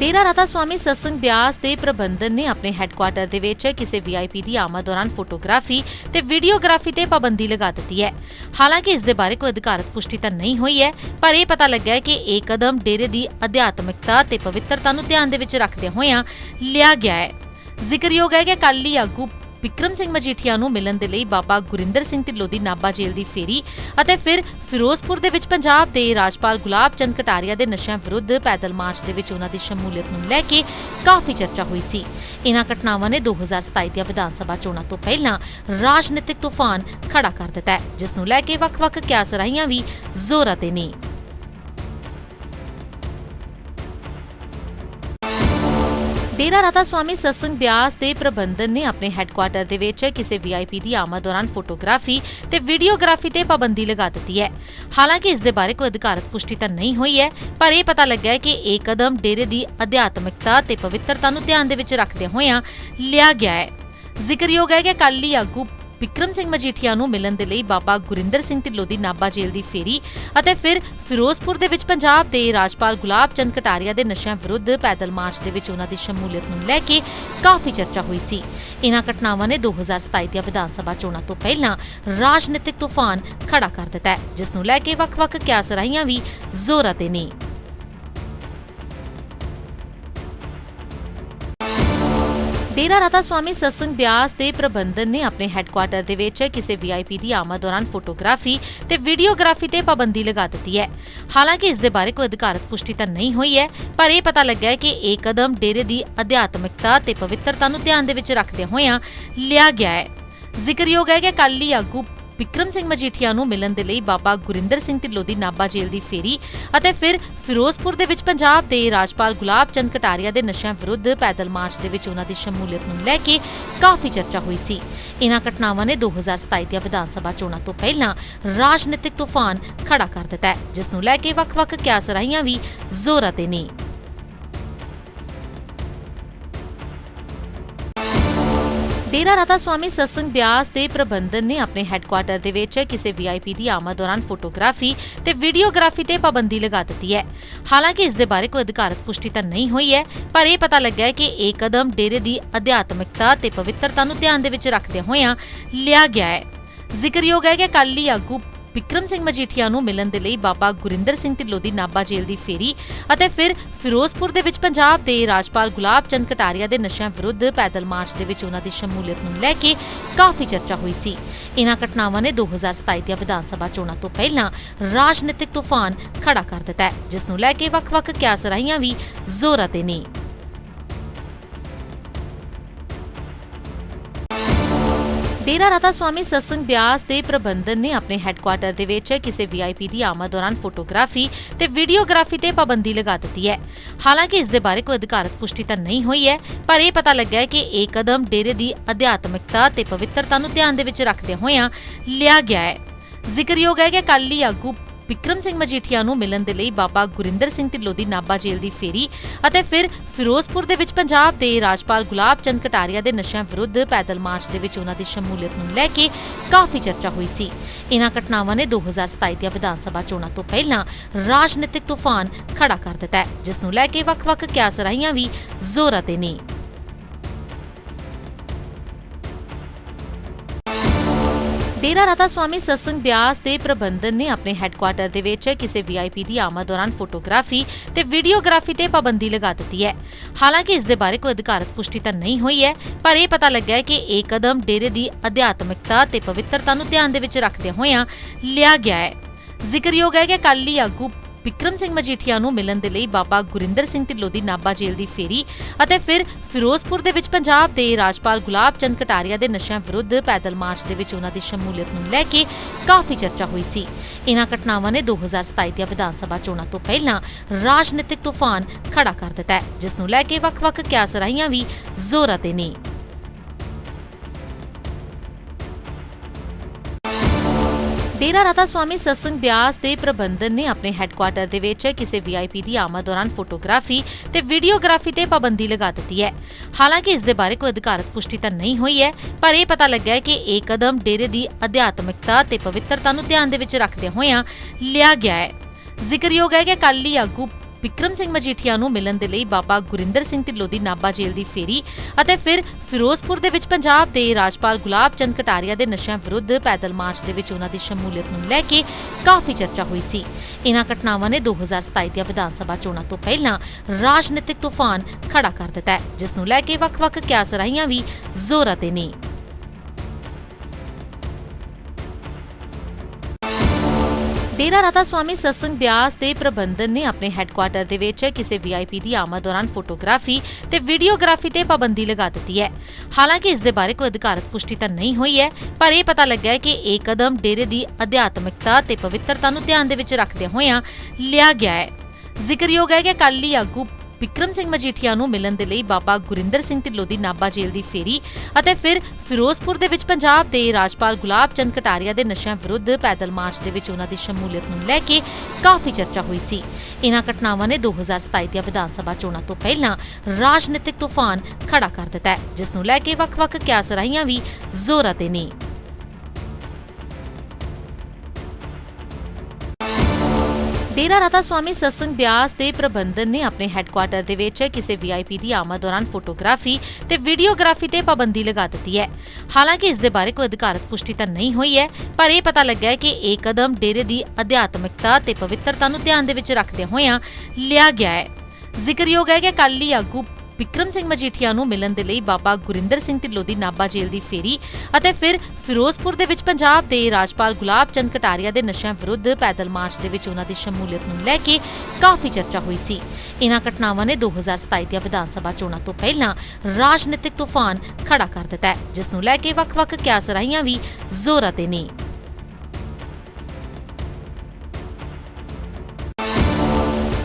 ਡੇਰਾ ਰਾਧਾ ਸਵਾਮੀ ਸਤਸੰਗ ਬਿਆਸ ਦੇ ਪ੍ਰਬੰਧਨ ਨੇ ਆਪਣੇ ਹੈੱਡਕੁਆਟਰ ਦੇ ਵਿੱਚ ਕਿਸੇ ਵੀਆਈਪੀ ਦੀ ਆਮਦ ਦੌਰਾਨ ਫੋਟੋਗ੍ਰਾਫੀ ਤੇ ਵੀਡੀਓਗ੍ਰਾਫੀ ਤੇ ਪਾਬੰਦੀ ਲਗਾ ਦਿੱਤੀ ਹੈ। ਹਾਲਾਂਕਿ ਇਸ ਦੇ ਬਾਰੇ ਕੋਈ ਅਧਿਕਾਰਤ ਪੁਸ਼ਟੀ ਤਾਂ ਨਹੀਂ ਹੋਈ ਹੈ, ਪਰ ਇਹ ਪਤਾ ਲੱਗਾ ਹੈ ਕਿ ਇਹ ਕਦਮ ਡੇਰੇ ਦੀ ਅਧਿਆਤਮਿਕਤਾ ਤੇ ਪਵਿੱਤਰਤਾ ਨੂੰ ਧਿਆਨ ਦੇ ਵਿੱਚ ਰੱਖਦਿਆਂ ਹੋਇਆਂ ਲਿਆ ਗਿਆ ਹੈ। ਜ਼ਿਕਰਯੋਗ ਹੈ ਕਿ ਅਕਾਲੀ ਆਗੂ ਵਿਕਰਮ ਸਿੰਘ ਮਜੀਠੀਆ ਨੂੰ ਮਿਲਣ ਦੇ ਲਈ ਬਾਬਾ ਗੁਰਿੰਦਰ ਸਿੰਘ ਢਿੱਲੋਂ ਦੀ ਨਾਭਾ ਜੇਲ੍ਹ ਦੀ ਫੇਰੀ ਅਤੇ ਫਿਰ ਫਿਰੋਜ਼ਪੁਰ ਦੇ ਵਿੱਚ ਪੰਜਾਬ ਦੇ ਰਾਜਪਾਲ ਗੁਲਾਬ ਚੰਦ ਕਟਾਰੀਆ ਦੇ ਨਸ਼ਿਆਂ ਵਿਰੁੱਧ ਪੈਦਲ ਮਾਰਚ ਦੇ ਵਿੱਚ ਉਹਨਾਂ ਦੀ ਸ਼ਮੂਲੀਅਤ ਨੂੰ ਲੈ ਕੇ ਕਾਫੀ ਚਰਚਾ ਹੋਈ ਸੀ। ਇਹਨਾਂ ਘਟਨਾਵਾਂ ਨੇ 2027 ਦੀਆਂ ਵਿਧਾਨ ਸਭਾ ਚੋਣਾਂ ਤੋਂ ਪਹਿਲਾਂ ਰਾਜਨੀਤਿਕ ਤੂਫਾਨ ਖੜਾ ਕਰ ਦਿੱਤਾ ਹੈ, ਜਿਸ ਨੂੰ ਲੈ ਕੇ ਵੱਖ-ਵੱਖ ਕਿਆਸਰਾਈਆਂ ਵੀ ਜ਼ੋਰਾਂ ਤੇ ਨੇ। ਡੇਰਾ ਰਾਧਾ ਸਵਾਮੀ ਸਤਸੰਗ ਬਿਆਸ ਦੇ ਪ੍ਰਬੰਧਨ ਨੇ ਆਪਣੇ ਹੈੱਡਕੁਆਟਰ ਦੇ ਵਿੱਚ ਕਿਸੇ ਵੀਆਈਪੀ ਦੀ ਆਮਦ ਦੌਰਾਨ ਫੋਟੋਗ੍ਰਾਫੀ ਤੇ ਵੀਡੀਓਗ੍ਰਾਫੀ ਤੇ ਪਾਬੰਦੀ ਲਗਾ ਦਿੱਤੀ ਹੈ। ਹਾਲਾਂਕਿ ਇਸ ਦੇ ਬਾਰੇ ਕੋਈ ਅਧਿਕਾਰਤ ਪੁਸ਼ਟੀ ਤਾਂ ਨਹੀਂ ਹੋਈ ਹੈ, ਪਰ ਇਹ ਪਤਾ ਲੱਗਾ ਹੈ ਕਿ ਇਹ ਕਦਮ ਡੇਰੇ ਦੀ ਅਧਿਆਤਮਿਕਤਾ ਤੇ ਪਵਿੱਤਰਤਾ ਨੂੰ ਧਿਆਨ ਦੇ ਵਿੱਚ ਰੱਖਦਿਆਂ ਹੋਇਆਂ ਲਿਆ ਗਿਆ ਹੈ। ਜ਼ਿਕਰਯੋਗ ਹੈ ਕਿ ਅਕਾਲੀ ਆਗੂ ਵਿਕਰਮ ਸਿੰਘ ਮਜੀਠੀਆ ਨੂੰ ਮਿਲਣ ਦੇ ਲਈ ਬਾਬਾ ਗੁਰਿੰਦਰ ਸਿੰਘ ਢਿੱਲੋਂ ਦੀ ਨਾਭਾ ਜੇਲ੍ਹ ਦੀ ਫੇਰੀ ਅਤੇ ਫਿਰ ਫਿਰੋਜ਼ਪੁਰ ਦੇ ਵਿੱਚ ਪੰਜਾਬ ਦੇ ਰਾਜਪਾਲ ਗੁਲਾਬ ਚੰਦ ਕਟਾਰੀਆ ਦੇ ਨਸ਼ਿਆਂ ਵਿਰੁੱਧ ਪੈਦਲ ਮਾਰਚ ਦੇ ਵਿੱਚ ਉਹਨਾਂ ਦੀ ਸ਼ਮੂਲੀਅਤ ਨੂੰ ਲੈ ਕੇ ਕਾਫੀ ਚਰਚਾ ਹੋਈ ਸੀ। ਇਹਨਾਂ ਘਟਨਾਵਾਂ ਨੇ 2027 ਦੀਆਂ ਵਿਧਾਨ ਸਭਾ ਚੋਣਾਂ ਤੋਂ ਪਹਿਲਾਂ ਰਾਜਨੀਤਿਕ ਤੂਫਾਨ ਖੜਾ ਕਰ ਦਿੱਤਾ ਜਿਸ ਨੂੰ ਲੈ ਕੇ ਵੱਖ-ਵੱਖ ਕਿਆਸਰਾਈਆਂ ਵੀ ਜ਼ੋਰਾਂ ਤੇ ਨੇ। ਡੇਰਾ ਰਾਧਾ ਸਵਾਮੀ ਸਤਸੰਗ ਬਿਆਸ ਦੇ ਪ੍ਰਬੰਧਨ ਨੇ ਆਪਣੇ ਹੈੱਡਕੁਆਟਰ ਦੇ ਵਿੱਚ ਕਿਸੇ ਵੀਆਈਪੀ ਦੀ ਆਮਦ ਦੌਰਾਨ ਫੋਟੋਗ੍ਰਾਫੀ ਤੇ ਵੀਡੀਓਗ੍ਰਾਫੀ ਤੇ ਪਾਬੰਦੀ ਲਗਾ ਦਿੱਤੀ ਹੈ। ਹਾਲਾਂਕਿ ਇਸ ਦੇ ਬਾਰੇ ਕੋਈ ਅਧਿਕਾਰਤ ਪੁਸ਼ਟੀ ਤਾਂ ਨਹੀਂ ਹੋਈ ਹੈ, ਪਰ ਇਹ ਪਤਾ ਲੱਗਾ ਹੈ ਕਿ ਇਹ ਕਦਮ ਡੇਰੇ ਦੀ ਅਧਿਆਤਮਿਕਤਾ ਤੇ ਪਵਿੱਤਰਤਾ ਨੂੰ ਧਿਆਨ ਦੇ ਵਿੱਚ ਰੱਖਦਿਆਂ ਹੋਇਆਂ ਲਿਆ ਗਿਆ ਹੈ। ਜ਼ਿਕਰਯੋਗ ਹੈ ਕਿ ਅਕਾਲੀ ਆਗੂ ਵਿਕਰਮ ਸਿੰਘ ਮਜੀਠੀਆ ਨੂੰ ਮਿਲਣ ਦੇ ਲਈ ਬਾਬਾ ਗੁਰਿੰਦਰ ਸਿੰਘ ਢਿੱਲੋਂ ਦੀ ਨਾਭਾ ਜੇਲ੍ਹ ਦੀ ਫੇਰੀ ਅਤੇ ਫਿਰ ਫਿਰੋਜ਼ਪੁਰ ਦੇ ਵਿੱਚ ਪੰਜਾਬ ਦੇ ਰਾਜਪਾਲ ਗੁਲਾਬ ਚੰਦ ਕਟਾਰੀਆ ਦੇ ਨਸ਼ਿਆਂ ਵਿਰੁੱਧ ਪੈਦਲ ਮਾਰਚ ਦੇ ਵਿੱਚ ਉਹਨਾਂ ਦੀ ਸ਼ਮੂਲੀਅਤ ਨੂੰ ਲੈ ਕੇ ਕਾਫੀ ਚਰਚਾ ਹੋਈ ਸੀ। ਇਹਨਾਂ ਘਟਨਾਵਾਂ ਨੇ 2027 ਦੀਆਂ ਵਿਧਾਨ ਸਭਾ ਚੋਣਾਂ ਤੋਂ ਪਹਿਲਾਂ ਰਾਜਨੀਤਿਕ ਤੂਫਾਨ ਖੜਾ ਕਰ ਦਿੱਤਾ ਜਿਸ ਨੂੰ ਲੈ ਕੇ ਵੱਖ-ਵੱਖ ਕਿਆਸਰਾਈਆਂ ਵੀ ਜ਼ੋਰਾਂ ਤੇ ਨੇ। ਡੇਰਾ ਰਾਧਾ ਸਵਾਮੀ ਸਤਸੰਗ ਬਿਆਸ ਦੇ ਪ੍ਰਬੰਧਨ ਨੇ ਆਪਣੇ ਹੈੱਡਕੁਆਟਰ ਦੇ ਵਿੱਚ ਕਿਸੇ ਵੀਆਈਪੀ ਦੀ ਆਮਦ ਦੌਰਾਨ ਫੋਟੋਗ੍ਰਾਫੀ ਤੇ ਵੀਡੀਓਗ੍ਰਾਫੀ ਤੇ ਪਾਬੰਦੀ ਲਗਾ ਦਿੱਤੀ ਹੈ। ਹਾਲਾਂਕਿ ਇਸ ਦੇ ਬਾਰੇ ਕੋਈ ਅਧਿਕਾਰਤ ਪੁਸ਼ਟੀ ਤਾਂ ਨਹੀਂ ਹੋਈ ਹੈ, ਪਰ ਇਹ ਪਤਾ ਲੱਗਾ ਹੈ ਕਿ ਇਹ ਕਦਮ ਡੇਰੇ ਦੀ ਅਧਿਆਤਮਿਕਤਾ ਤੇ ਪਵਿੱਤਰਤਾ ਨੂੰ ਧਿਆਨ ਦੇ ਵਿੱਚ ਰੱਖਦਿਆਂ ਹੋਇਆਂ ਲਿਆ ਗਿਆ ਹੈ। ਜ਼ਿਕਰਯੋਗ ਹੈ ਕਿ ਅਕਾਲੀ ਆਗੂ ਵਿਕਰਮ ਸਿੰਘ ਮਜੀਠੀਆ ਨੂੰ ਮਿਲਣ ਦੇ ਲਈ ਬਾਬਾ ਗੁਰਿੰਦਰ ਸਿੰਘ ਢਿੱਲੋਂ ਦੀ ਨਾਭਾ ਜੇਲ੍ਹ ਦੀ ਫੇਰੀ ਅਤੇ ਫਿਰ ਫਿਰੋਜ਼ਪੁਰ ਦੇ ਵਿੱਚ ਪੰਜਾਬ ਦੇ ਰਾਜਪਾਲ ਗੁਲਾਬ ਚੰਦ ਕਟਾਰੀਆ ਦੇ ਨਸ਼ਿਆਂ ਵਿਰੁੱਧ ਪੈਦਲ ਮਾਰਚ ਦੇ ਵਿੱਚ ਉਹਨਾਂ ਦੀ ਸ਼ਮੂਲੀਅਤ ਨੂੰ ਲੈ ਕੇ ਕਾਫੀ ਚਰਚਾ ਹੋਈ ਸੀ। ਇਹਨਾਂ ਘਟਨਾਵਾਂ ਨੇ 2027 ਦੀਆਂ ਵਿਧਾਨ ਸਭਾ ਚੋਣਾਂ ਤੋਂ ਪਹਿਲਾਂ ਰਾਜਨੀਤਿਕ ਤੂਫਾਨ ਖੜਾ ਕਰ ਦਿੱਤਾ ਹੈ, ਜਿਸ ਨੂੰ ਲੈ ਕੇ ਵੱਖ-ਵੱਖ ਕਿਆਸਰਾਈਆਂ ਵੀ ਜ਼ੋਰਾਂ ਤੇ ਨੇ। ਡੇਰਾ ਰਾਧਾ ਸਵਾਮੀ ਸਤਸੰਗ ਬਿਆਸ ਦੇ ਪ੍ਰਬੰਧਨ ਨੇ ਆਪਣੇ ਹੈੱਡਕੁਆਟਰ ਦੇ ਵਿੱਚ ਕਿਸੇ ਵੀਆਈਪੀ ਦੀ ਆਮਦ ਦੌਰਾਨ ਫੋਟੋਗ੍ਰਾਫੀ ਤੇ ਵੀਡੀਓਗ੍ਰਾਫੀ ਤੇ ਪਾਬੰਦੀ ਲਗਾ ਦਿੱਤੀ ਹੈ। ਹਾਲਾਂਕਿ ਇਸ ਦੇ ਬਾਰੇ ਕੋਈ ਅਧਿਕਾਰਤ ਪੁਸ਼ਟੀ ਤਾਂ ਨਹੀਂ ਹੋਈ ਹੈ, ਪਰ ਇਹ ਪਤਾ ਲੱਗਾ ਹੈ ਕਿ ਇਹ ਕਦਮ ਡੇਰੇ ਦੀ ਅਧਿਆਤਮਿਕਤਾ ਤੇ ਪਵਿੱਤਰਤਾ ਨੂੰ ਧਿਆਨ ਦੇ ਵਿੱਚ ਰੱਖਦਿਆਂ ਹੋਇਆਂ ਲਿਆ ਗਿਆ ਹੈ। ਜ਼ਿਕਰਯੋਗ ਹੈ ਕਿ ਅਕਾਲੀ ਆਗੂ ਵਿਕਰਮ ਸਿੰਘ ਮਜੀਠੀਆ ਨੂੰ ਮਿਲਣ ਦੇ ਲਈ ਬਾਬਾ ਗੁਰਿੰਦਰ ਸਿੰਘ ਢਿੱਲੋਂ ਦੀ ਨਾਭਾ ਜੇਲ੍ਹ ਦੀ ਫੇਰੀ ਅਤੇ ਫਿਰ ਫਿਰੋਜ਼ਪੁਰ ਦੇ ਵਿੱਚ ਪੰਜਾਬ ਦੇ ਰਾਜਪਾਲ ਗੁਲਾਬ ਚੰਦ ਕਟਾਰੀਆ ਦੇ ਨਸ਼ਿਆਂ ਵਿਰੁੱਧ ਪੈਦਲ ਮਾਰਚ ਦੇ ਵਿੱਚ ਉਹਨਾਂ ਦੀ ਸ਼ਮੂਲੀਅਤ ਨੂੰ ਲੈ ਕੇ ਕਾਫੀ ਚਰਚਾ ਹੋਈ ਸੀ। ਇਹਨਾਂ ਘਟਨਾਵਾਂ ਨੇ 2027 ਦੀਆਂ ਵਿਧਾਨ ਸਭਾ ਚੋਣਾਂ ਤੋਂ ਪਹਿਲਾਂ ਰਾਜਨੀਤਿਕ ਤੂਫਾਨ ਖੜਾ ਕਰ ਦਿੱਤਾ ਜਿਸ ਨੂੰ ਲੈ ਕੇ ਵੱਖ-ਵੱਖ ਕਿਆਸਰਾਈਆਂ ਵੀ ਜ਼ੋਰਾਂ ਤੇ ਨੇ। ਡੇਰਾ ਰਾਧਾ ਸਵਾਮੀ ਸਤਸੰਗ ਬਿਆਸ ਦੇ ਪ੍ਰਬੰਧਨ ਨੇ ਆਪਣੇ ਹੈੱਡਕੁਆਟਰ ਦੇ ਵਿੱਚ ਕਿਸੇ ਵੀਆਈਪੀ ਦੀ ਆਮਦ ਦੌਰਾਨ ਫੋਟੋਗ੍ਰਾਫੀ ਤੇ ਵੀਡੀਓਗ੍ਰਾਫੀ ਤੇ ਪਾਬੰਦੀ ਲਗਾ ਦਿੱਤੀ ਹੈ। ਹਾਲਾਂਕਿ ਇਸ ਦੇ ਬਾਰੇ ਕੋਈ ਅਧਿਕਾਰਤ ਪੁਸ਼ਟੀ ਤਾਂ ਨਹੀਂ ਹੋਈ ਹੈ, ਪਰ ਇਹ ਪਤਾ ਲੱਗਾ ਹੈ ਕਿ ਇਹ ਕਦਮ ਡੇਰੇ ਦੀ ਅਧਿਆਤਮਿਕਤਾ ਤੇ ਪਵਿੱਤਰਤਾ ਨੂੰ ਧਿਆਨ ਦੇ ਵਿੱਚ ਰੱਖਦਿਆਂ ਹੋਇਆਂ ਲਿਆ ਗਿਆ ਹੈ। ਜ਼ਿਕਰਯੋਗ ਹੈ ਕਿ ਅਕਾਲੀ ਆਗੂ ਵਿਕਰਮ ਸਿੰਘ ਮਜੀਠੀਆ ਨੂੰ ਮਿਲਣ ਦੇ ਲਈ ਬਾਬਾ ਗੁਰਿੰਦਰ ਸਿੰਘ ਢਿੱਲੋਂ ਦੀ ਨਾਭਾ ਜੇਲ੍ਹ ਦੀ ਫੇਰੀ ਅਤੇ ਫਿਰ ਫਿਰੋਜ਼ਪੁਰ ਦੇ ਵਿੱਚ ਪੰਜਾਬ ਦੇ ਰਾਜਪਾਲ ਗੁਲਾਬ ਚੰਦ ਕਟਾਰੀਆ ਦੇ ਨਸ਼ਿਆਂ ਵਿਰੁੱਧ ਪੈਦਲ ਮਾਰਚ ਦੇ ਵਿੱਚ ਉਹਨਾਂ ਦੀ ਸ਼ਮੂਲੀਅਤ ਨੂੰ ਲੈ ਕੇ ਕਾਫੀ ਚਰਚਾ ਹੋਈ ਸੀ। ਇਹਨਾਂ ਘਟਨਾਵਾਂ ਨੇ 2027 ਦੀਆਂ ਵਿਧਾਨ ਸਭਾ ਚੋਣਾਂ ਤੋਂ ਪਹਿਲਾਂ ਰਾਜਨੀਤਿਕ ਤੂਫਾਨ ਖੜਾ ਕਰ ਦਿੱਤਾ ਹੈ, ਜਿਸ ਨੂੰ ਲੈ ਕੇ ਵੱਖ-ਵੱਖ ਕਿਆਸਰਾਈਆਂ ਵੀ ਜ਼ੋਰਾਂ ਤੇ ਨੇ। ਡੇਰਾ ਰਾਧਾ ਸਵਾਮੀ ਸਤਸੰਗ ਬਿਆਸ ਦੇ ਪ੍ਰਬੰਧਨ ਨੇ ਆਪਣੇ ਹੈੱਡਕੁਆਟਰ ਦੇ ਵਿੱਚ ਕਿਸੇ ਵੀਆਈਪੀ ਦੀ ਆਮਦ ਦੌਰਾਨ ਫੋਟੋਗ੍ਰਾਫੀ ਤੇ ਵੀਡੀਓਗ੍ਰਾਫੀ ਤੇ ਪਾਬੰਦੀ ਲਗਾ ਦਿੱਤੀ ਹੈ। ਹਾਲਾਂਕਿ ਇਸ ਦੇ ਬਾਰੇ ਕੋਈ ਅਧਿਕਾਰਤ ਪੁਸ਼ਟੀ ਤਾਂ ਨਹੀਂ ਹੋਈ ਹੈ, ਪਰ ਇਹ ਪਤਾ ਲੱਗਾ ਹੈ ਕਿ ਇਹ ਕਦਮ ਡੇਰੇ ਦੀ ਅਧਿਆਤਮਿਕਤਾ ਤੇ ਪਵਿੱਤਰਤਾ ਨੂੰ ਧਿਆਨ ਦੇ ਵਿੱਚ ਰੱਖਦਿਆਂ ਹੋਇਆਂ ਲਿਆ ਗਿਆ ਹੈ। ਜ਼ਿਕਰਯੋਗ ਹੈ ਕਿ ਅਕਾਲੀ ਆਗੂ ਵਿਕਰਮ ਸਿੰਘ ਮਜੀਠੀਆ ਨੂੰ ਮਿਲਣ ਦੇ ਲਈ ਬਾਬਾ ਗੁਰਿੰਦਰ ਸਿੰਘ ਢਿੱਲੋਂ ਦੀ ਨਾਭਾ ਜੇਲ੍ਹ ਦੀ ਫੇਰੀ ਅਤੇ ਫਿਰ ਫਿਰੋਜ਼ਪੁਰ ਦੇ ਵਿੱਚ ਪੰਜਾਬ ਦੇ ਰਾਜਪਾਲ ਗੁਲਾਬ ਚੰਦ ਕਟਾਰੀਆ ਦੇ ਨਸ਼ਿਆਂ ਵਿਰੁੱਧ ਪੈਦਲ ਮਾਰਚ ਦੇ ਵਿੱਚ ਉਹਨਾਂ ਦੀ ਸ਼ਮੂਲੀਅਤ ਨੂੰ ਲੈ ਕੇ ਕਾਫੀ ਚਰਚਾ ਹੋਈ ਸੀ। ਇਹਨਾਂ ਘਟਨਾਵਾਂ ਨੇ 2027 ਦੀਆਂ ਵਿਧਾਨ ਸਭਾ ਚੋਣਾਂ ਤੋਂ ਪਹਿਲਾਂ ਰਾਜਨੀਤਿਕ ਤੂਫਾਨ ਖੜਾ ਕਰ ਦਿੱਤਾ ਹੈ, ਜਿਸ ਨੂੰ ਲੈ ਕੇ ਵੱਖ-ਵੱਖ ਕਿਆਸਰਾਹੀਆਂ ਵੀ ਜ਼ੋਰਾਂ ਤੇ ਨੇ। ਡੇਰਾ ਰਾਧਾ ਸਵਾਮੀ ਸਤਸੰਗ ਬਿਆਸ ਦੇ ਪ੍ਰਬੰਧਨ ਨੇ ਆਪਣੇ ਹੈੱਡਕੁਆਟਰ ਦੇ ਵਿੱਚ ਕਿਸੇ ਵੀਆਈਪੀ ਦੀ ਆਮਦ ਦੌਰਾਨ ਫੋਟੋਗ੍ਰਾਫੀ ਤੇ ਵੀਡੀਓਗ੍ਰਾਫੀ ਤੇ ਪਾਬੰਦੀ ਲਗਾ ਦਿੱਤੀ ਹੈ। ਹਾਲਾਂਕਿ ਇਸ ਦੇ ਬਾਰੇ ਕੋਈ ਅਧਿਕਾਰਤ ਪੁਸ਼ਟੀ ਤਾਂ ਨਹੀਂ ਹੋਈ ਹੈ, ਪਰ ਇਹ ਪਤਾ ਲੱਗਾ ਹੈ ਕਿ ਇਹ ਕਦਮ ਡੇਰੇ ਦੀ ਅਧਿਆਤਮਿਕਤਾ ਤੇ ਪਵਿੱਤਰਤਾ ਨੂੰ ਧਿਆਨ ਦੇ ਵਿੱਚ ਰੱਖਦਿਆਂ ਹੋਇਆਂ ਲਿਆ ਗਿਆ ਹੈ। ਜ਼ਿਕਰਯੋਗ ਹੈ ਕਿ ਅਕਾਲੀ ਆਗੂ ਵਿਕਰਮ ਸਿੰਘ ਮਜੀਠੀਆ ਨੂੰ ਮਿਲਣ ਦੇ ਲਈ ਬਾਬਾ ਗੁਰਿੰਦਰ ਸਿੰਘ ਢਿੱਲੋਂ ਦੀ ਨਾਭਾ ਜੇਲ੍ਹ ਦੀ ਫੇਰੀ ਅਤੇ ਫਿਰ ਫਿਰੋਜ਼ਪੁਰ ਦੇ ਵਿੱਚ ਪੰਜਾਬ ਦੇ ਰਾਜਪਾਲ ਗੁਲਾਬ ਚੰਦ ਕਟਾਰੀਆ ਦੇ ਨਸ਼ਿਆਂ ਵਿਰੁੱਧ ਪੈਦਲ ਮਾਰਚ ਦੇ ਵਿੱਚ ਉਹਨਾਂ ਦੀ ਸ਼ਮੂਲੀਅਤ ਨੂੰ ਲੈ ਕੇ ਕਾਫੀ ਚਰਚਾ ਹੋਈ ਸੀ। ਇਹਨਾਂ ਘਟਨਾਵਾਂ ਨੇ 2027 ਦੀਆਂ ਵਿਧਾਨ ਸਭਾ ਚੋਣਾਂ ਤੋਂ ਪਹਿਲਾਂ ਰਾਜਨੀਤਿਕ ਤੂਫਾਨ ਖੜਾ ਕਰ ਦਿੱਤਾ ਜਿਸ ਨੂੰ ਲੈ ਕੇ ਵੱਖ-ਵੱਖ ਕਿਆਸਰਾਹੀਆਂ ਵੀ ਜ਼ੋਰਾਂ ਤੇ ਨੇ। ਡੇਰਾ ਰਾਧਾ ਸਵਾਮੀ ਸਤਸੰਗ ਬਿਆਸ ਦੇ ਪ੍ਰਬੰਧਨ ਨੇ ਆਪਣੇ ਹੈੱਡਕੁਆਟਰ ਦੇ ਵਿੱਚ ਕਿਸੇ ਵੀਆਈਪੀ ਦੀ ਆਮਦ ਦੌਰਾਨ ਫੋਟੋਗ੍ਰਾਫੀ ਤੇ ਵੀਡੀਓਗ੍ਰਾਫੀ ਤੇ ਪਾਬੰਦੀ ਲਗਾ ਦਿੱਤੀ ਹੈ। ਹਾਲਾਂਕਿ ਇਸ ਦੇ ਬਾਰੇ ਕੋਈ ਅਧਿਕਾਰਤ ਪੁਸ਼ਟੀ ਤਾਂ ਨਹੀਂ ਹੋਈ ਹੈ, ਪਰ ਇਹ ਪਤਾ ਲੱਗਾ ਹੈ ਕਿ ਇਹ ਕਦਮ ਡੇਰੇ ਦੀ ਅਧਿਆਤਮਿਕਤਾ ਤੇ ਪਵਿੱਤਰਤਾ ਨੂੰ ਧਿਆਨ ਦੇ ਵਿੱਚ ਰੱਖਦਿਆਂ ਹੋਇਆਂ ਲਿਆ ਗਿਆ ਹੈ। ਜ਼ਿਕਰਯੋਗ ਹੈ ਕਿ ਅਕਾਲੀ ਆਗੂ ਵਿਕਰਮ ਸਿੰਘ ਮਜੀਠੀਆ ਨੂੰ ਮਿਲਣ ਦੇ ਲਈ ਬਾਬਾ ਗੁਰਿੰਦਰ ਸਿੰਘ ਢਿੱਲੋਂ ਦੀ ਨਾਭਾ ਜੇਲ੍ਹ ਦੀ ਫੇਰੀ ਅਤੇ ਫਿਰ ਫਿਰੋਜ਼ਪੁਰ ਦੇ ਵਿੱਚ ਪੰਜਾਬ ਦੇ ਰਾਜਪਾਲ ਗੁਲਾਬ ਚੰਦ ਕਟਾਰੀਆ ਦੇ ਨਸ਼ਿਆਂ ਵਿਰੁੱਧ ਪੈਦਲ ਮਾਰਚ ਦੇ ਵਿੱਚ ਉਹਨਾਂ ਦੀ ਸ਼ਮੂਲੀਅਤ ਨੂੰ ਲੈ ਕੇ ਕਾਫੀ ਚਰਚਾ ਹੋਈ ਸੀ। ਇਹਨਾਂ ਘਟਨਾਵਾਂ ਨੇ 2027 ਦੀਆਂ ਵਿਧਾਨ ਸਭਾ ਚੋਣਾਂ ਤੋਂ ਪਹਿਲਾਂ ਰਾਜਨੀਤਿਕ ਤੂਫਾਨ ਖੜਾ ਕਰ ਦਿੱਤਾ ਜਿਸ ਨੂੰ ਲੈ ਕੇ ਵੱਖ-ਵੱਖ ਕਿਆਸ ਰਾਹੀਆਂ ਵੀ ਜ਼ੋਰਾਂ ਤੇ ਨੇ।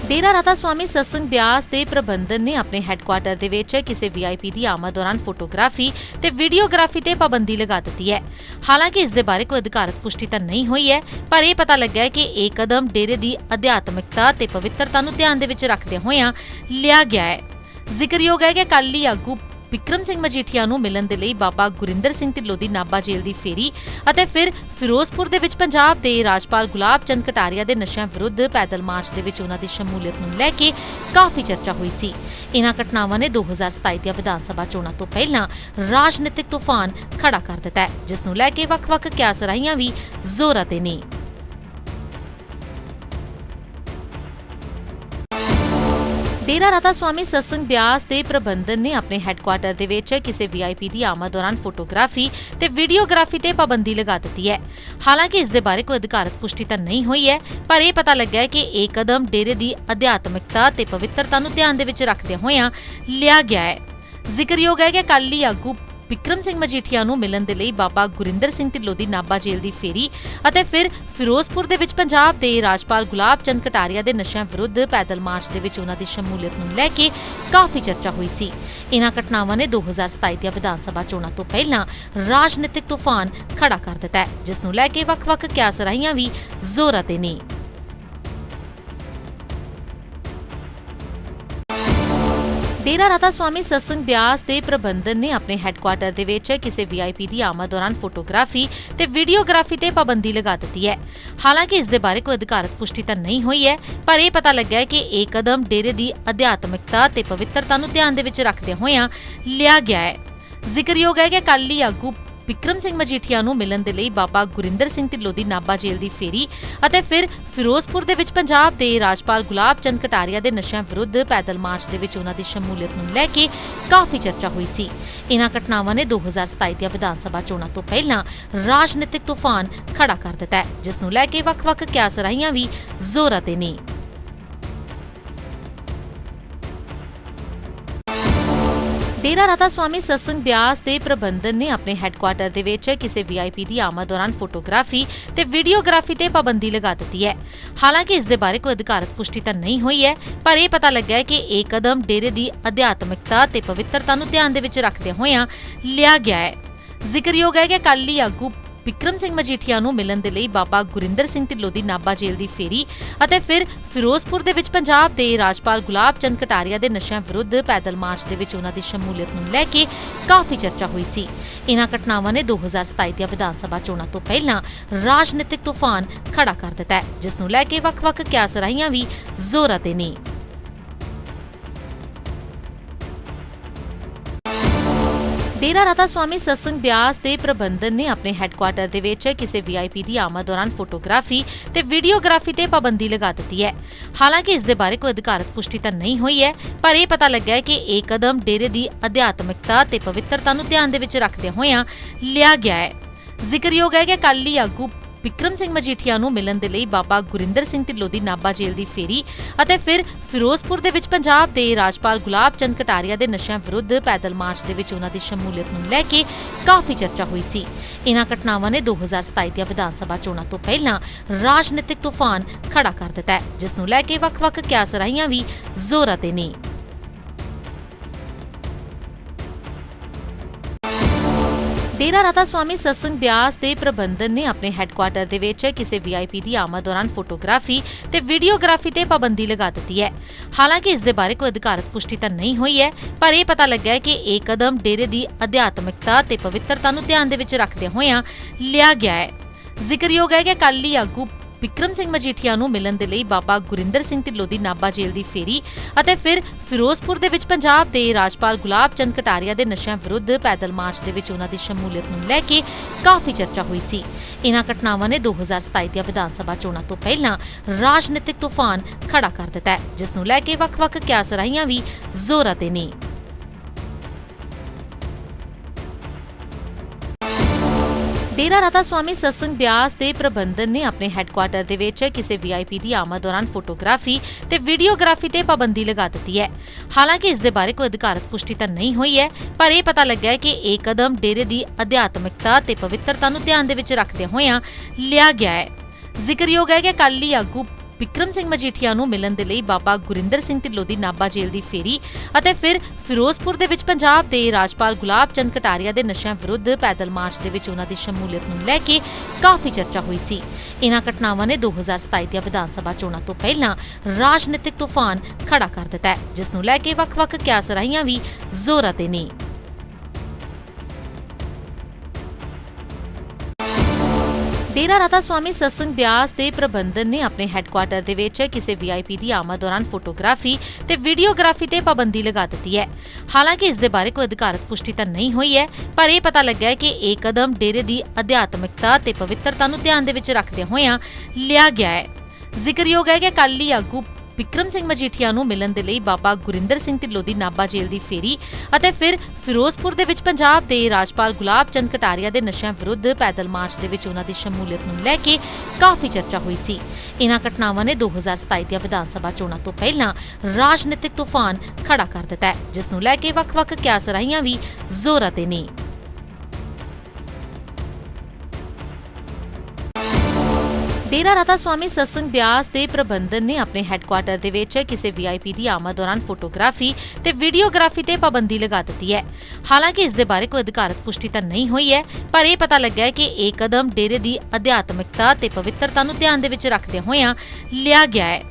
ਡੇਰਾ ਰਾਧਾ ਸਵਾਮੀ ਸਤਸੰਗ ਬਿਆਸ ਦੇ ਪ੍ਰਬੰਧਨ ਨੇ ਆਪਣੇ ਹੈੱਡਕੁਆਟਰ ਦੇ ਵਿੱਚ ਕਿਸੇ ਵੀਆਈਪੀ ਦੀ ਆਮਦ ਦੌਰਾਨ ਫੋਟੋਗ੍ਰਾਫੀ ਤੇ ਵੀਡੀਓਗ੍ਰਾਫੀ ਤੇ ਪਾਬੰਦੀ ਲਗਾ ਦਿੱਤੀ ਹੈ। ਹਾਲਾਂਕਿ ਇਸ ਦੇ ਬਾਰੇ ਕੋਈ ਅਧਿਕਾਰਤ ਪੁਸ਼ਟੀ ਤਾਂ ਨਹੀਂ ਹੋਈ ਹੈ, ਪਰ ਇਹ ਪਤਾ ਲੱਗਾ ਹੈ ਕਿ ਇਹ ਕਦਮ ਡੇਰੇ ਦੀ ਅਧਿਆਤਮਿਕਤਾ ਤੇ ਪਵਿੱਤਰਤਾ ਨੂੰ ਧਿਆਨ ਦੇ ਵਿੱਚ ਰੱਖਦਿਆਂ ਹੋਇਆਂ ਲਿਆ ਗਿਆ ਹੈ। ਜ਼ਿਕਰਯੋਗ ਹੈ ਕਿ ਅਕਾਲੀ ਆਗੂ ਵਿਕਰਮ ਸਿੰਘ ਮਜੀਠੀਆ ਨੂੰ ਮਿਲਣ ਦੇ ਲਈ ਬਾਬਾ ਗੁਰਿੰਦਰ ਸਿੰਘ ਢਿੱਲੋਂ ਦੀ ਨਾਭਾ ਜੇਲ੍ਹ ਦੀ ਫੇਰੀ ਅਤੇ ਫਿਰ ਫਿਰੋਜ਼ਪੁਰ ਦੇ ਵਿੱਚ ਪੰਜਾਬ ਦੇ ਰਾਜਪਾਲ ਗੁਲਾਬ ਚੰਦ ਕਟਾਰੀਆ ਦੇ ਨਸ਼ਿਆਂ ਵਿਰੁੱਧ ਪੈਦਲ ਮਾਰਚ ਦੇ ਵਿੱਚ ਉਹਨਾਂ ਦੀ ਸ਼ਮੂਲੀਅਤ ਨੂੰ ਲੈ ਕੇ ਕਾਫੀ ਚਰਚਾ ਹੋਈ ਸੀ। ਇਹਨਾਂ ਘਟਨਾਵਾਂ ਨੇ 2027 ਦੀਆਂ ਵਿਧਾਨ ਸਭਾ ਚੋਣਾਂ ਤੋਂ ਪਹਿਲਾਂ ਰਾਜਨੀਤਿਕ ਤੂਫਾਨ ਖੜਾ ਕਰ ਦਿੱਤਾ ਜਿਸ ਨੂੰ ਲੈ ਕੇ ਵੱਖ-ਵੱਖ ਕਿਆਸ ਰਾਹੀਆਂ ਵੀ ਜ਼ੋਰਾਂ ਤੇ ਨੇ। ਡੇਰਾ ਰਾਧਾ ਸਵਾਮੀ ਸਤਸੰਗ ਬਿਆਸ ਦੇ ਪ੍ਰਬੰਧਨ ਨੇ ਆਪਣੇ ਹੈੱਡਕੁਆਟਰ ਦੇ ਵਿੱਚ ਕਿਸੇ ਵੀਆਈਪੀ ਦੀ ਆਮਦ ਦੌਰਾਨ ਫੋਟੋਗ੍ਰਾਫੀ ਤੇ ਵੀਡੀਓਗ੍ਰਾਫੀ ਤੇ ਪਾਬੰਦੀ ਲਗਾ ਦਿੱਤੀ ਹੈ। ਹਾਲਾਂਕਿ ਇਸ ਦੇ ਬਾਰੇ ਕੋਈ ਅਧਿਕਾਰਤ ਪੁਸ਼ਟੀ ਤਾਂ ਨਹੀਂ ਹੋਈ ਹੈ, ਪਰ ਇਹ ਪਤਾ ਲੱਗਾ ਹੈ ਕਿ ਇਹ ਕਦਮ ਡੇਰੇ ਦੀ ਅਧਿਆਤਮਿਕਤਾ ਤੇ ਪਵਿੱਤਰਤਾ ਨੂੰ ਧਿਆਨ ਦੇ ਵਿੱਚ ਰੱਖਦਿਆਂ ਹੋਇਆਂ ਲਿਆ ਗਿਆ ਹੈ। ਜ਼ਿਕਰਯੋਗ ਹੈ ਕਿ ਅਕਾਲੀ ਆਗੂ ਵਿਕਰਮ ਸਿੰਘ ਮਜੀਠੀਆ ਨੂੰ ਮਿਲਣ ਦੇ ਲਈ ਬਾਬਾ ਗੁਰਿੰਦਰ ਸਿੰਘ ਢਿੱਲੋਂ ਦੀ ਨਾਭਾ ਜੇਲ੍ਹ ਦੀ ਫੇਰੀ ਅਤੇ ਫਿਰ ਫਿਰੋਜ਼ਪੁਰ ਦੇ ਵਿੱਚ ਪੰਜਾਬ ਦੇ ਰਾਜਪਾਲ ਗੁਲਾਬ ਚੰਦ ਕਟਾਰੀਆ ਦੇ ਨਸ਼ਿਆਂ ਵਿਰੁੱਧ ਪੈਦਲ ਮਾਰਚ ਦੇ ਵਿੱਚ ਉਹਨਾਂ ਦੀ ਸ਼ਮੂਲੀਅਤ ਨੂੰ ਲੈ ਕੇ ਕਾਫੀ ਚਰਚਾ ਹੋਈ ਸੀ। ਇਹਨਾਂ ਘਟਨਾਵਾਂ ਨੇ 2027 ਦੀਆਂ ਵਿਧਾਨ ਸਭਾ ਚੋਣਾਂ ਤੋਂ ਪਹਿਲਾਂ ਰਾਜਨੀਤਿਕ ਤੂਫਾਨ ਖੜਾ ਕਰ ਦਿੱਤਾ ਹੈ, ਜਿਸ ਨੂੰ ਲੈ ਕੇ ਵੱਖ-ਵੱਖ ਕਿਆਸ ਰਾਹੀਆਂ ਵੀ ਜ਼ੋਰਾਂ ਤੇ ਨੇ। ਡੇਰਾ ਰਾਧਾ ਸਵਾਮੀ ਸਤਸੰਗ ਬਿਆਸ ਦੇ ਪ੍ਰਬੰਧਨ ਨੇ ਆਪਣੇ ਹੈੱਡਕੁਆਟਰ ਦੇ ਵਿੱਚ ਕਿਸੇ ਵੀਆਈਪੀ ਦੀ ਆਮਦ ਦੌਰਾਨ ਫੋਟੋਗ੍ਰਾਫੀ ਤੇ ਵੀਡੀਓਗ੍ਰਾਫੀ ਤੇ ਪਾਬੰਦੀ ਲਗਾ ਦਿੱਤੀ ਹੈ। ਹਾਲਾਂਕਿ ਇਸ ਦੇ ਬਾਰੇ ਕੋਈ ਅਧਿਕਾਰਤ ਪੁਸ਼ਟੀ ਤਾਂ ਨਹੀਂ ਹੋਈ ਹੈ, ਪਰ ਇਹ ਪਤਾ ਲੱਗਾ ਹੈ ਕਿ ਇਹ ਕਦਮ ਡੇਰੇ ਦੀ ਅਧਿਆਤਮਿਕਤਾ ਤੇ ਪਵਿੱਤਰਤਾ ਨੂੰ ਧਿਆਨ ਦੇ ਵਿੱਚ ਰੱਖਦਿਆਂ ਹੋਇਆਂ ਲਿਆ ਗਿਆ ਹੈ। ਜ਼ਿਕਰਯੋਗ ਹੈ ਕਿ ਅਕਾਲੀ ਆਗੂ ਵਿਕਰਮ ਸਿੰਘ ਮਜੀਠੀਆ ਨੂੰ ਮਿਲਣ ਦੇ ਲਈ ਬਾਬਾ ਗੁਰਿੰਦਰ ਸਿੰਘ ਢਿੱਲੋਂ ਦੀ ਨਾਭਾ ਜੇਲ੍ਹ ਦੀ ਫੇਰੀ ਅਤੇ ਫਿਰ ਫਿਰੋਜ਼ਪੁਰ ਦੇ ਵਿੱਚ ਪੰਜਾਬ ਦੇ ਰਾਜਪਾਲ ਗੁਲਾਬ ਚੰਦ ਕਟਾਰੀਆ ਦੇ ਨਸ਼ਿਆਂ ਵਿਰੁੱਧ ਪੈਦਲ ਮਾਰਚ ਦੇ ਵਿੱਚ ਉਹਨਾਂ ਦੀ ਸ਼ਮੂਲੀਅਤ ਨੂੰ ਲੈ ਕੇ ਕਾਫੀ ਚਰਚਾ ਹੋਈ ਸੀ। ਇਹਨਾਂ ਘਟਨਾਵਾਂ ਨੇ 2027 ਦੀਆਂ ਵਿਧਾਨ ਸਭਾ ਚੋਣਾਂ ਤੋਂ ਪਹਿਲਾਂ ਰਾਜਨੀਤਿਕ ਤੂਫਾਨ ਖੜਾ ਕਰ ਦਿੱਤਾ ਹੈ, ਜਿਸ ਨੂੰ ਲੈ ਕੇ ਵੱਖ-ਵੱਖ ਕਿਆਸਰਾਹੀਆਂ ਵੀ ਜ਼ੋਰਾਂ ਤੇ ਨੇ। ਡੇਰਾ ਰਾਧਾ ਸਵਾਮੀ ਸਤਸੰਗ ਬਿਆਸ ਦੇ ਪ੍ਰਬੰਧਨ ਨੇ ਆਪਣੇ ਹੈੱਡਕੁਆਟਰ ਦੇ ਵਿੱਚ ਕਿਸੇ ਵੀਆਈਪੀ ਦੀ ਆਮਦ ਦੌਰਾਨ ਫੋਟੋਗ੍ਰਾਫੀ ਤੇ ਵੀਡੀਓਗ੍ਰਾਫੀ ਤੇ ਪਾਬੰਦੀ ਲਗਾ ਦਿੱਤੀ ਹੈ। ਹਾਲਾਂਕਿ ਇਸ ਦੇ ਬਾਰੇ ਕੋਈ ਅਧਿਕਾਰਤ ਪੁਸ਼ਟੀ ਤਾਂ ਨਹੀਂ ਹੋਈ ਹੈ, ਪਰ ਇਹ ਪਤਾ ਲੱਗਾ ਹੈ ਕਿ ਇਹ ਕਦਮ ਡੇਰੇ ਦੀ ਅਧਿਆਤਮਿਕਤਾ ਤੇ ਪਵਿੱਤਰਤਾ ਨੂੰ ਧਿਆਨ ਦੇ ਵਿੱਚ ਰੱਖਦਿਆਂ ਹੋਇਆਂ ਲਿਆ ਗਿਆ ਹੈ। ਜ਼ਿਕਰਯੋਗ ਹੈ ਕਿ ਅਕਾਲੀ ਆਗੂ ਵਿਕਰਮ ਸਿੰਘ ਮਜੀਠੀਆ ਨੂੰ ਮਿਲਣ ਦੇ ਲਈ ਬਾਬਾ ਗੁਰਿੰਦਰ ਸਿੰਘ ਢਿੱਲੋਂ ਦੀ ਨਾਭਾ ਜੇਲ੍ਹ ਦੀ ਫੇਰੀ ਅਤੇ ਫਿਰ ਫਿਰੋਜ਼ਪੁਰ ਦੇ ਵਿੱਚ ਪੰਜਾਬ ਦੇ ਰਾਜਪਾਲ ਗੁਲਾਬ ਚੰਦ ਕਟਾਰੀਆ ਦੇ ਨਸ਼ਿਆਂ ਵਿਰੁੱਧ ਪੈਦਲ ਮਾਰਚ ਦੇ ਵਿੱਚ ਉਹਨਾਂ ਦੀ ਸ਼ਮੂਲੀਅਤ ਨੂੰ ਲੈ ਕੇ ਕਾਫੀ ਚਰਚਾ ਹੋਈ ਸੀ। ਇਹਨਾਂ ਘਟਨਾਵਾਂ ਨੇ 2027 ਦੀਆਂ ਵਿਧਾਨ ਸਭਾ ਚੋਣਾਂ ਤੋਂ ਪਹਿਲਾਂ ਰਾਜਨੀਤਿਕ ਤੂਫਾਨ ਖੜਾ ਕਰ ਦਿੱਤਾ ਜਿਸ ਨੂੰ ਲੈ ਕੇ ਵੱਖ-ਵੱਖ ਕਿਆਸਰਾਹੀਆਂ ਵੀ ਜ਼ੋਰਾਂ ਤੇ ਨੇ। ਡੇਰਾ ਰਾਧਾ ਸਵਾਮੀ ਸਤਸੰਗ ਬਿਆਸ ਦੇ ਪ੍ਰਬੰਧਨ ਨੇ ਆਪਣੇ ਹੈੱਡਕੁਆਟਰ ਦੇ ਵਿੱਚ ਕਿਸੇ ਵੀਆਈਪੀ ਦੀ ਆਮਦ ਦੌਰਾਨ ਫੋਟੋਗ੍ਰਾਫੀ ਤੇ ਵੀਡੀਓਗ੍ਰਾਫੀ ਤੇ ਪਾਬੰਦੀ ਲਗਾ ਦਿੱਤੀ ਹੈ। ਹਾਲਾਂਕਿ ਇਸ ਦੇ ਬਾਰੇ ਕੋਈ ਅਧਿਕਾਰਤ ਪੁਸ਼ਟੀ ਤਾਂ ਨਹੀਂ ਹੋਈ ਹੈ, ਪਰ ਇਹ ਪਤਾ ਲੱਗਾ ਹੈ ਕਿ ਇਹ ਕਦਮ ਡੇਰੇ ਦੀ ਅਧਿਆਤਮਿਕਤਾ ਤੇ ਪਵਿੱਤਰਤਾ ਨੂੰ ਧਿਆਨ ਦੇ ਵਿੱਚ ਰੱਖਦੇ ਹੋਇਆਂ ਲਿਆ ਗਿਆ ਹੈ। ਜ਼ਿਕਰਯੋਗ ਹੈ ਕਿ ਅਕਾਲੀ ਆਗੂ ਵਿਕਰਮ ਸਿੰਘ ਮਜੀਠੀਆ ਨੂੰ ਮਿਲਣ ਦੇ ਲਈ ਬਾਬਾ ਗੁਰਿੰਦਰ ਸਿੰਘ ਢਿੱਲੋਂ ਦੀ ਨਾਭਾ ਜੇਲ੍ਹ ਦੀ ਫੇਰੀ ਅਤੇ ਫਿਰ ਫਿਰੋਜ਼ਪੁਰ ਦੇ ਵਿੱਚ ਪੰਜਾਬ ਦੇ ਰਾਜਪਾਲ ਗੁਲਾਬ ਚੰਦ ਕਟਾਰੀਆ ਦੇ ਨਸ਼ਿਆਂ ਵਿਰੁੱਧ ਪੈਦਲ ਮਾਰਚ ਦੇ ਵਿੱਚ ਉਹਨਾਂ ਦੀ ਸ਼ਮੂਲੀਅਤ ਨੂੰ ਲੈ ਕੇ ਕਾਫੀ ਚਰਚਾ ਹੋਈ ਸੀ। ਇਹਨਾਂ ਘਟਨਾਵਾਂ ਨੇ 2027 ਦੀਆਂ ਵਿਧਾਨ ਸਭਾ ਚੋਣਾਂ ਤੋਂ ਪਹਿਲਾਂ ਰਾਜਨੀਤਿਕ ਤੂਫਾਨ ਖੜਾ ਕਰ ਦਿੱਤਾ ਜਿਸ ਨੂੰ ਲੈ ਕੇ ਵੱਖ-ਵੱਖ ਕਿਆਸ ਰਾਹੀਆਂ ਵੀ ਜ਼ੋਰਾਂ ਤੇ ਨੇ। ਡੇਰਾ ਸਵਾਮੀ ਸਤਸੰਗ ਬਿਆਸ ਦੇ ਪ੍ਰਬੰਧਨ ਨੇ ਆਪਣੇ ਹੈੱਡਕੁਆਟਰ ਦੇ ਵਿੱਚ ਕਿਸੇ ਵੀਆਈਪੀ ਦੀ ਆਮਦ ਦੌਰਾਨ ਫੋਟੋਗ੍ਰਾਫੀ ਤੇ ਵੀਡੀਓਗ੍ਰਾਫੀ ਤੇ ਪਾਬੰਦੀ ਲਗਾ ਦਿੱਤੀ ਹੈ। ਹਾਲਾਂਕਿ ਇਸ ਦੇ ਬਾਰੇ ਕੋਈ ਅਧਿਕਾਰਤ ਪੁਸ਼ਟੀ ਤਾਂ ਨਹੀਂ ਹੋਈ ਹੈ, ਪਰ ਇਹ ਪਤਾ ਲੱਗਾ ਹੈ ਕਿ ਇਹ ਕਦਮ ਡੇਰੇ ਦੀ ਅਧਿਆਤਮਿਕਤਾ ਤੇ ਪਵਿੱਤਰਤਾ ਨੂੰ ਧਿਆਨ ਦੇ ਵਿੱਚ ਰੱਖਦੇ ਹੋਇਆਂ ਲਿਆ ਗਿਆ ਹੈ। ਜ਼ਿਕਰਯੋਗ ਹੈ ਕਿ ਅਕਾਲੀ ਆਗੂ ਵਿਕਰਮ ਸਿੰਘ ਮਜੀਠੀਆ ਨੂੰ ਮਿਲਣ ਦੇ ਲਈ ਬਾਬਾ ਗੁਰਿੰਦਰ ਸਿੰਘ ਢਿੱਲੋਂ ਦੀ ਨਾਭਾ ਜੇਲ੍ਹ ਦੀ ਫੇਰੀ ਅਤੇ ਫਿਰ ਫਿਰੋਜ਼ਪੁਰ ਦੇ ਵਿੱਚ ਪੰਜਾਬ ਦੇ ਰਾਜਪਾਲ ਗੁਲਾਬ ਚੰਦ ਕਟਾਰੀਆ ਦੇ ਨਸ਼ਿਆਂ ਵਿਰੁੱਧ ਪੈਦਲ ਮਾਰਚ ਦੇ ਵਿੱਚ ਉਹਨਾਂ ਦੀ ਸ਼ਮੂਲੀਅਤ ਨੂੰ ਲੈ ਕੇ ਕਾਫੀ ਚਰਚਾ ਹੋਈ ਸੀ। ਇਹਨਾਂ ਘਟਨਾਵਾਂ ਨੇ 2027 ਦੀਆਂ ਵਿਧਾਨ ਸਭਾ ਚੋਣਾਂ ਤੋਂ ਪਹਿਲਾਂ ਰਾਜਨੀਤਿਕ ਤੂਫਾਨ ਖੜਾ ਕਰ ਦਿੱਤਾ ਜਿਸ ਨੂੰ ਲੈ ਕੇ ਵੱਖ-ਵੱਖ ਕਿਆਸ ਰਾਹੀਆਂ ਵੀ ਜ਼ੋਰਾਂ ਤੇ ਨੇ। ਡੇਰਾ ਰਾਧਾ ਸਵਾਮੀ ਸਤਸੰਗ ਬਿਆਸ ਦੇ ਪ੍ਰਬੰਧਨ ਨੇ ਆਪਣੇ ਹੈੱਡਕੁਆਟਰ ਦੇ ਵਿੱਚ ਕਿਸੇ ਵੀਆਈਪੀ ਦੀ ਆਮਦ ਦੌਰਾਨ ਫੋਟੋਗ੍ਰਾਫੀ ਤੇ ਵੀਡੀਓਗ੍ਰਾਫੀ ਤੇ ਪਾਬੰਦੀ ਲਗਾ ਦਿੱਤੀ ਹੈ। ਹਾਲਾਂਕਿ ਇਸ ਦੇ ਬਾਰੇ ਕੋਈ ਅਧਿਕਾਰਤ ਪੁਸ਼ਟੀ ਤਾਂ ਨਹੀਂ ਹੋਈ ਹੈ, ਪਰ ਇਹ ਪਤਾ ਲੱਗਾ ਹੈ ਕਿ ਇਹ ਕਦਮ ਡੇਰੇ ਦੀ ਅਧਿਆਤਮਿਕਤਾ ਤੇ ਪਵਿੱਤਰਤਾ ਨੂੰ ਧਿਆਨ ਦੇ ਵਿੱਚ ਰੱਖਦੇ ਹੋਇਆਂ ਲਿਆ ਗਿਆ ਹੈ। ਜ਼ਿਕਰਯੋਗ ਹੈ ਕਿ ਅਕਾਲੀ ਆਗੂ ਵਿਕਰਮ ਸਿੰਘ ਮਜੀਠੀਆ ਨੂੰ ਮਿਲਣ ਦੇ ਲਈ ਬਾਬਾ ਗੁਰਿੰਦਰ ਸਿੰਘ ਢਿੱਲੋਂ ਦੀ ਨਾਭਾ ਜੇਲ੍ਹ ਦੀ ਫੇਰੀ ਅਤੇ ਫਿਰ ਫਿਰੋਜ਼ਪੁਰ ਦੇ ਵਿੱਚ ਪੰਜਾਬ ਦੇ ਰਾਜਪਾਲ ਗੁਲਾਬ ਚੰਦ ਕਟਾਰੀਆ ਦੇ ਨਸ਼ਿਆਂ ਵਿਰੁੱਧ ਪੈਦਲ ਮਾਰਚ ਦੇ ਵਿੱਚ ਉਹਨਾਂ ਦੀ ਸ਼ਮੂਲੀਅਤ ਨੂੰ ਲੈ ਕੇ ਕਾਫੀ ਚਰਚਾ ਹੋਈ ਸੀ। ਇਹਨਾਂ ਘਟਨਾਵਾਂ ਨੇ 2027 ਦੀਆਂ ਵਿਧਾਨ ਸਭਾ ਚੋਣਾਂ ਤੋਂ ਪਹਿਲਾਂ ਰਾਜਨੀਤਿਕ ਤੂਫਾਨ ਖੜਾ ਕਰ ਦਿੱਤਾ ਹੈ, ਜਿਸ ਨੂੰ ਲੈ ਕੇ ਵੱਖ-ਵੱਖ ਕਿਆਸ ਰਾਹੀਆਂ ਵੀ ਜ਼ੋਰਾਂ ਤੇ ਨੇ। ਡੇਰਾ ਰਾਧਾ ਸਵਾਮੀ ਸਤਸੰਗ ਬਿਆਸ ਦੇ ਪ੍ਰਬੰਧਨ ਨੇ ਆਪਣੇ ਹੈੱਡਕੁਆਟਰ ਦੇ ਵਿੱਚ ਕਿਸੇ ਵੀਆਈਪੀ ਦੀ ਆਮਦ ਦੌਰਾਨ ਫੋਟੋਗ੍ਰਾਫੀ ਤੇ ਵੀਡੀਓਗ੍ਰਾਫੀ ਤੇ ਪਾਬੰਦੀ ਲਗਾ ਦਿੱਤੀ ਹੈ। ਹਾਲਾਂਕਿ ਇਸ ਦੇ ਬਾਰੇ ਕੋਈ ਅਧਿਕਾਰਤ ਪੁਸ਼ਟੀ ਤਾਂ ਨਹੀਂ ਹੋਈ ਹੈ, ਪਰ ਇਹ ਪਤਾ ਲੱਗਾ ਹੈ ਕਿ ਇਹ ਕਦਮ ਡੇਰੇ ਦੀ ਅਧਿਆਤਮਿਕਤਾ ਤੇ ਪਵਿੱਤਰਤਾ ਨੂੰ ਧਿਆਨ ਦੇ ਵਿੱਚ ਰੱਖਦੇ ਹੋਇਆਂ ਲਿਆ ਗਿਆ ਹੈ। ਜ਼ਿਕਰਯੋਗ ਹੈ ਕਿ ਅਕਾਲੀ ਆਗੂ ਵਿਕਰਮ ਸਿੰਘ ਮਜੀਠੀਆ ਨੂੰ ਮਿਲਣ ਦੇ ਲਈ ਬਾਬਾ ਗੁਰਿੰਦਰ ਸਿੰਘ ਢਿੱਲੋਂ ਦੀ ਨਾਭਾ ਜੇਲ੍ਹ ਦੀ ਫੇਰੀ ਅਤੇ ਫਿਰ ਫਿਰੋਜ਼ਪੁਰ ਦੇ ਵਿੱਚ ਪੰਜਾਬ ਦੇ ਰਾਜਪਾਲ ਗੁਲਾਬ ਚੰਦ ਕਟਾਰੀਆ ਦੇ ਨਸ਼ਿਆਂ ਵਿਰੁੱਧ ਪੈਦਲ ਮਾਰਚ ਦੇ ਵਿੱਚ ਉਹਨਾਂ ਦੀ ਸ਼ਮੂਲੀਅਤ ਨੂੰ ਲੈ ਕੇ ਕਾਫੀ ਚਰਚਾ ਹੋਈ ਸੀ। ਇਹਨਾਂ ਘਟਨਾਵਾਂ ਨੇ 2027 ਦੀਆਂ ਵਿਧਾਨ ਸਭਾ ਚੋਣਾਂ ਤੋਂ ਪਹਿਲਾਂ ਰਾਜਨੀਤਿਕ ਤੂਫਾਨ ਖੜਾ ਕਰ ਦਿੱਤਾ ਹੈ, ਜਿਸ ਨੂੰ ਲੈ ਕੇ ਵੱਖ-ਵੱਖ ਕਿਆਸਰਾਹੀਆਂ ਵੀ ਜ਼ੋਰਾਂ ਤੇ ਨੇ। ਡੇਰਾ ਰਾਧਾ ਸਵਾਮੀ ਸਤਸੰਗ ਬਿਆਸ ਦੇ ਪ੍ਰਬੰਧਨ ਨੇ ਆਪਣੇ ਹੈੱਡਕੁਆਟਰ ਦੇ ਵਿੱਚ ਕਿਸੇ ਵੀਆਈਪੀ ਦੀ ਆਮਦ ਦੌਰਾਨ ਫੋਟੋਗ੍ਰਾਫੀ ਤੇ ਵੀਡੀਓਗ੍ਰਾਫੀ ਤੇ ਪਾਬੰਦੀ ਲਗਾ ਦਿੱਤੀ ਹੈ। ਹਾਲਾਂਕਿ ਇਸ ਦੇ ਬਾਰੇ ਕੋਈ ਅਧਿਕਾਰਤ ਪੁਸ਼ਟੀ ਤਾਂ ਨਹੀਂ ਹੋਈ ਹੈ, ਪਰ ਇਹ ਪਤਾ ਲੱਗਾ ਹੈ ਕਿ ਇਹ ਕਦਮ ਡੇਰੇ ਦੀ ਅਧਿਆਤਮਿਕਤਾ ਤੇ ਪਵਿੱਤਰਤਾ ਨੂੰ ਧਿਆਨ ਦੇ ਵਿੱਚ ਰੱਖਦੇ ਹੋਇਆਂ ਲਿਆ ਗਿਆ ਹੈ।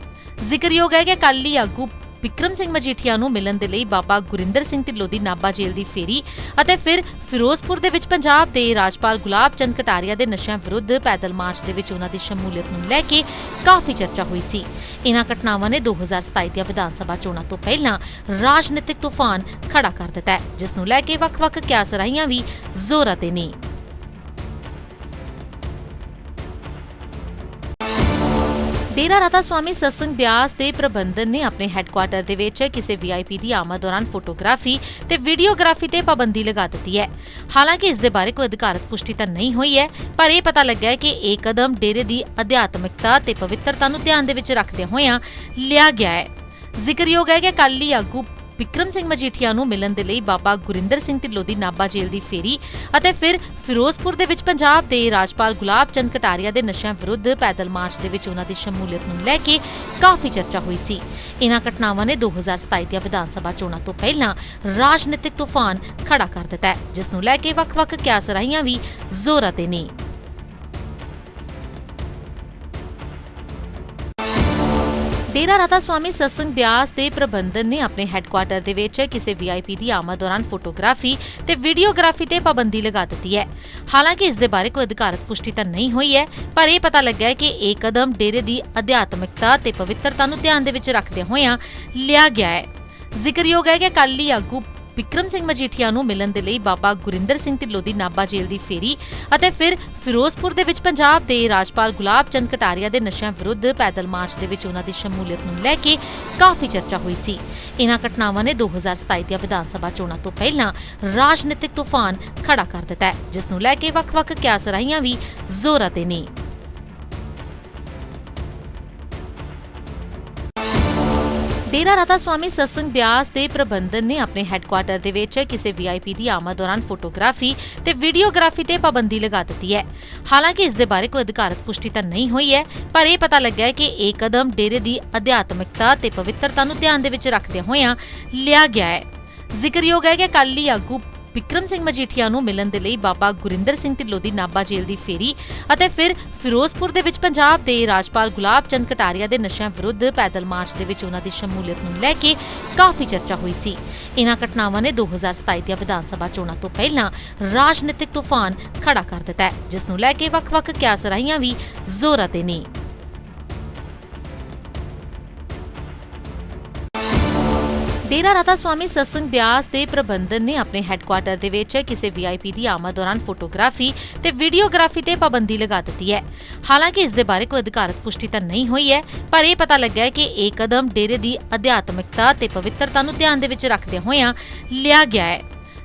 ਜ਼ਿਕਰਯੋਗ ਹੈ ਕਿ ਅਕਾਲੀ ਆਗੂ ਵਿਕਰਮ ਸਿੰਘ ਮਜੀਠੀਆ ਨੂੰ ਮਿਲਣ ਦੇ ਲਈ ਬਾਬਾ ਗੁਰਿੰਦਰ ਸਿੰਘ ਢਿੱਲੋਂ ਦੀ ਨਾਭਾ ਜੇਲ੍ਹ ਦੀ ਫੇਰੀ ਅਤੇ ਫਿਰ ਫਿਰੋਜ਼ਪੁਰ ਦੇ ਵਿੱਚ ਪੰਜਾਬ ਦੇ ਰਾਜਪਾਲ ਗੁਲਾਬ ਚੰਦ ਕਟਾਰੀਆ ਦੇ ਨਸ਼ਿਆਂ ਵਿਰੁੱਧ ਪੈਦਲ ਮਾਰਚ ਦੇ ਵਿੱਚ ਉਹਨਾਂ ਦੀ ਸ਼ਮੂਲੀਅਤ ਨੂੰ ਲੈ ਕੇ ਕਾਫੀ ਚਰਚਾ ਹੋਈ ਸੀ। ਇਹਨਾਂ ਘਟਨਾਵਾਂ ਨੇ 2027 ਦੀਆਂ ਵਿਧਾਨ ਸਭਾ ਚੋਣਾਂ ਤੋਂ ਪਹਿਲਾਂ ਰਾਜਨੀਤਿਕ ਤੂਫਾਨ ਖੜਾ ਕਰ ਦਿੱਤਾ ਜਿਸ ਨੂੰ ਲੈ ਕੇ ਵੱਖ-ਵੱਖ ਕਿਆਸ ਰਾਹੀਆਂ ਵੀ ਜ਼ੋਰਾਂ ਤੇ ਨੇ। ਡੇਰਾ ਰਾਧਾ ਸਵਾਮੀ ਸਤਸੰਗ ਬਿਆਸ ਦੇ ਪ੍ਰਬੰਧਨ ਨੇ ਆਪਣੇ ਹੈੱਡਕੁਆਟਰ ਦੇ ਵਿੱਚ ਕਿਸੇ ਵੀਆਈਪੀ ਦੀ ਆਮਦ ਦੌਰਾਨ ਫੋਟੋਗ੍ਰਾਫੀ ਤੇ ਵੀਡੀਓਗ੍ਰਾਫੀ ਤੇ ਪਾਬੰਦੀ ਲਗਾ ਦਿੱਤੀ ਹੈ। ਹਾਲਾਂਕਿ ਇਸ ਦੇ ਬਾਰੇ ਕੋਈ ਅਧਿਕਾਰਤ ਪੁਸ਼ਟੀ ਤਾਂ ਨਹੀਂ ਹੋਈ ਹੈ, ਪਰ ਇਹ ਪਤਾ ਲੱਗਾ ਹੈ ਕਿ ਇਹ ਕਦਮ ਡੇਰੇ ਦੀ ਅਧਿਆਤਮਿਕਤਾ ਤੇ ਪਵਿੱਤਰਤਾ ਨੂੰ ਧਿਆਨ ਦੇ ਵਿੱਚ ਰੱਖਦੇ ਹੋਇਆਂ ਲਿਆ ਗਿਆ ਹੈ। ਜ਼ਿਕਰਯੋਗ ਹੈ ਕਿ ਅਕਾਲੀ ਆਗੂ ਵਿਕਰਮ ਸਿੰਘ ਮਜੀਠੀਆ ਨੂੰ ਮਿਲਣ ਦੇ ਲਈ ਬਾਬਾ ਗੁਰਿੰਦਰ ਸਿੰਘ ਢਿੱਲੋਂ ਦੀ ਨਾਭਾ ਜੇਲ੍ਹ ਦੀ ਫੇਰੀ ਅਤੇ ਫਿਰ ਫਿਰੋਜ਼ਪੁਰ ਦੇ ਵਿੱਚ ਪੰਜਾਬ ਦੇ ਰਾਜਪਾਲ ਗੁਲਾਬ ਚੰਦ ਕਟਾਰੀਆ ਦੇ ਨਸ਼ਿਆਂ ਵਿਰੁੱਧ ਪੈਦਲ ਮਾਰਚ ਦੇ ਵਿੱਚ ਉਹਨਾਂ ਦੀ ਸ਼ਮੂਲੀਅਤ ਨੂੰ ਲੈ ਕੇ ਕਾਫੀ ਚਰਚਾ ਹੋਈ ਸੀ। ਇਹਨਾਂ ਘਟਨਾਵਾਂ ਨੇ 2027 ਦੀਆਂ ਵਿਧਾਨ ਸਭਾ ਚੋਣਾਂ ਤੋਂ ਪਹਿਲਾਂ ਰਾਜਨੀਤਿਕ ਤੂਫਾਨ ਖੜਾ ਕਰ ਦਿੱਤਾ ਹੈ, ਜਿਸ ਨੂੰ ਲੈ ਕੇ ਵੱਖ-ਵੱਖ ਕਿਆਸ ਰਾਹੀਆਂ ਵੀ ਜ਼ੋਰਾਂ ਤੇ ਨੇ। ਡੇਰਾ ਰਾਧਾ ਸਵਾਮੀ ਸਤਸੰਗ ਬਿਆਸ ਦੇ ਪ੍ਰਬੰਧਨ ਨੇ ਆਪਣੇ ਹੈੱਡਕੁਆਟਰ ਦੇ ਵਿੱਚ ਕਿਸੇ ਵੀਆਈਪੀ ਦੀ ਆਮਦ ਦੌਰਾਨ ਫੋਟੋਗ੍ਰਾਫੀ ਤੇ ਵੀਡੀਓਗ੍ਰਾਫੀ ਤੇ ਪਾਬੰਦੀ ਲਗਾ ਦਿੱਤੀ ਹੈ। ਹਾਲਾਂਕਿ ਇਸ ਦੇ ਬਾਰੇ ਕੋਈ ਅਧਿਕਾਰਤ ਪੁਸ਼ਟੀ ਤਾਂ ਨਹੀਂ ਹੋਈ ਹੈ, ਪਰ ਇਹ ਪਤਾ ਲੱਗਾ ਹੈ ਕਿ ਇਹ ਕਦਮ ਡੇਰੇ ਦੀ ਅਧਿਆਤਮਿਕਤਾ ਤੇ ਪਵਿੱਤਰਤਾ ਨੂੰ ਧਿਆਨ ਦੇ ਵਿੱਚ ਰੱਖਦੇ ਹੋਇਆਂ ਲਿਆ ਗਿਆ ਹੈ। ਜ਼ਿਕਰਯੋਗ ਹੈ ਕਿ ਅਕਾਲੀ ਆਗੂ ਵਿਕਰਮ ਸਿੰਘ ਮਜੀਠੀਆ ਨੂੰ ਮਿਲਣ ਦੇ ਲਈ ਬਾਬਾ ਗੁਰਿੰਦਰ ਸਿੰਘ ਢਿੱਲੋਂ ਦੀ ਨਾਬਾ ਜੇਲ੍ਹ ਦੀ ਫੇਰੀ ਅਤੇ ਫਿਰ ਫਿਰੋਜ਼ਪੁਰ ਦੇ ਵਿੱਚ ਪੰਜਾਬ ਦੇ ਰਾਜਪਾਲ ਗੁਲਾਬ ਚੰਦ ਕਟਾਰੀਆ ਦੇ ਨਸ਼ਿਆਂ ਵਿਰੁੱਧ ਪੈਦਲ ਮਾਰਚ ਦੇ ਵਿੱਚ ਉਹਨਾਂ ਦੀ ਸ਼ਮੂਲੀਅਤ ਨੂੰ ਲੈ ਕੇ ਕਾਫੀ ਚਰਚਾ ਹੋਈ ਸੀ। ਇਹਨਾਂ ਘਟਨਾਵਾਂ ਨੇ 2027 ਦੀਆਂ ਵਿਧਾਨ ਸਭਾ ਚੋਣਾਂ ਤੋਂ ਪਹਿਲਾਂ ਰਾਜਨੀਤਿਕ ਤੂਫਾਨ ਖੜਾ ਕਰ ਦਿੱਤਾ ਜਿਸ ਨੂੰ ਲੈ ਕੇ ਵੱਖ-ਵੱਖ ਕਿਆਸਰਾਈਆਂ ਵੀ ਜ਼ੋਰਾਂ ਤੇ ਨੇ। ਡੇਰਾ ਰਾਤਾ ਸਵਾਮੀ ਸਤਸੰਗ ਬਿਆਸ ਦੇ ਪ੍ਰਬੰਧਨ ਨੇ ਆਪਣੇ ਹੈੱਡਕੁਆਰਟਰ ਦੇ ਵਿੱਚ ਕਿਸੇ ਵੀਆਈਪੀ ਦੀ ਆਮਦ ਦੌਰਾਨ ਫੋਟੋਗ੍ਰਾਫੀ ਤੇ ਵੀਡੀਓਗ੍ਰਾਫੀ ਤੇ ਪਾਬੰਦੀ ਲਗਾ ਦਿੱਤੀ ਹੈ। ਹਾਲਾਂਕਿ ਇਸ ਦੇ ਬਾਰੇ ਕੋਈ ਅਧਿਕਾਰਤ ਪੁਸ਼ਟੀ ਤਾਂ ਨਹੀਂ ਹੋਈ ਹੈ, ਪਰ ਇਹ ਪਤਾ ਲੱਗਾ ਹੈ ਕਿ ਇਹ ਕਦਮ ਡੇਰੇ ਦੀ ਅਧਿਆਤਮਿਕਤਾ ਤੇ ਪਵਿੱਤਰਤਾ ਨੂੰ ਧਿਆਨ ਦੇ ਵਿੱਚ ਰੱਖਦੇ ਹੋਇਆਂ ਲਿਆ ਗਿਆ ਹੈ। ਜ਼ਿਕਰਯੋਗ ਹੈ ਕਿ ਕੱਲ ਹੀ ਆਗੂ ਵਿਕਰਮ ਸਿੰਘ ਮਜੀਠੀਆ ਨੂੰ ਮਿਲਣ ਦੇ ਲਈ ਬਾਬਾ ਗੁਰਿੰਦਰ ਸਿੰਘ ਢਿੱਲੋਂ ਦੀ ਨਾਬਾ ਜੇਲ੍ਹ ਦੀ ਫੇਰੀ ਅਤੇ ਫਿਰ ਫਿਰੋਜ਼ਪੁਰ ਦੇ ਵਿੱਚ ਪੰਜਾਬ ਦੇ ਰਾਜਪਾਲ ਗੁਲਾਬ ਚੰਦ ਕਟਾਰੀਆ ਦੇ ਨਸ਼ਿਆਂ ਵਿਰੁੱਧ ਪੈਦਲ ਮਾਰਚ ਦੇ ਵਿੱਚ ਉਹਨਾਂ ਦੀ ਸ਼ਮੂਲੀਅਤ ਨੂੰ ਲੈ ਕੇ ਕਾਫੀ ਚਰਚਾ ਹੋਈ ਸੀ। ਇਹਨਾਂ ਘਟਨਾਵਾਂ ਨੇ 2027 ਦੀਆਂ ਵਿਧਾਨ ਸਭਾ ਚੋਣਾਂ ਤੋਂ ਪਹਿਲਾਂ ਰਾਜਨੀਤਿਕ ਤੂਫਾਨ ਖੜਾ ਕਰ ਦਿੱਤਾ ਜਿਸ ਨੂੰ ਲੈ ਕੇ ਵੱਖ-ਵੱਖ ਕਿਆਸਰਾਈਆਂ ਵੀ ਜ਼ੋਰਾਂ ਤੇ ਨੇ। ਡੇਰਾ ਰਾਤਾ ਸਵਾਮੀ ਸਤਸੰਗ ਬਿਆਸ ਦੇ ਪ੍ਰਬੰਧਨ ਨੇ ਆਪਣੇ ਹੈੱਡਕੁਆਰਟਰ ਦੇ ਵਿੱਚ ਕਿਸੇ ਵੀਆਈਪੀ ਦੀ ਆਮਦ ਦੌਰਾਨ ਫੋਟੋਗ੍ਰਾਫੀ ਤੇ ਵੀਡੀਓਗ੍ਰਾਫੀ ਤੇ ਪਾਬੰਦੀ ਲਗਾ ਦਿੱਤੀ ਹੈ। ਹਾਲਾਂਕਿ ਇਸ ਦੇ ਬਾਰੇ ਕੋਈ ਅਧਿਕਾਰਤ ਪੁਸ਼ਟੀ ਤਾਂ ਨਹੀਂ ਹੋਈ ਹੈ, ਪਰ ਇਹ ਪਤਾ ਲੱਗਿਆ ਕਿ ਇਹ ਕਦਮ ਡੇਰੇ ਦੀ ਅਧਿਆਤਮਿਕਤਾ ਤੇ ਪਵਿੱਤਰਤਾ ਨੂੰ ਧਿਆਨ ਦੇ ਵਿੱਚ ਰੱਖਦੇ ਹੋਇਆਂ ਲਿਆ ਗਿਆ ਹੈ।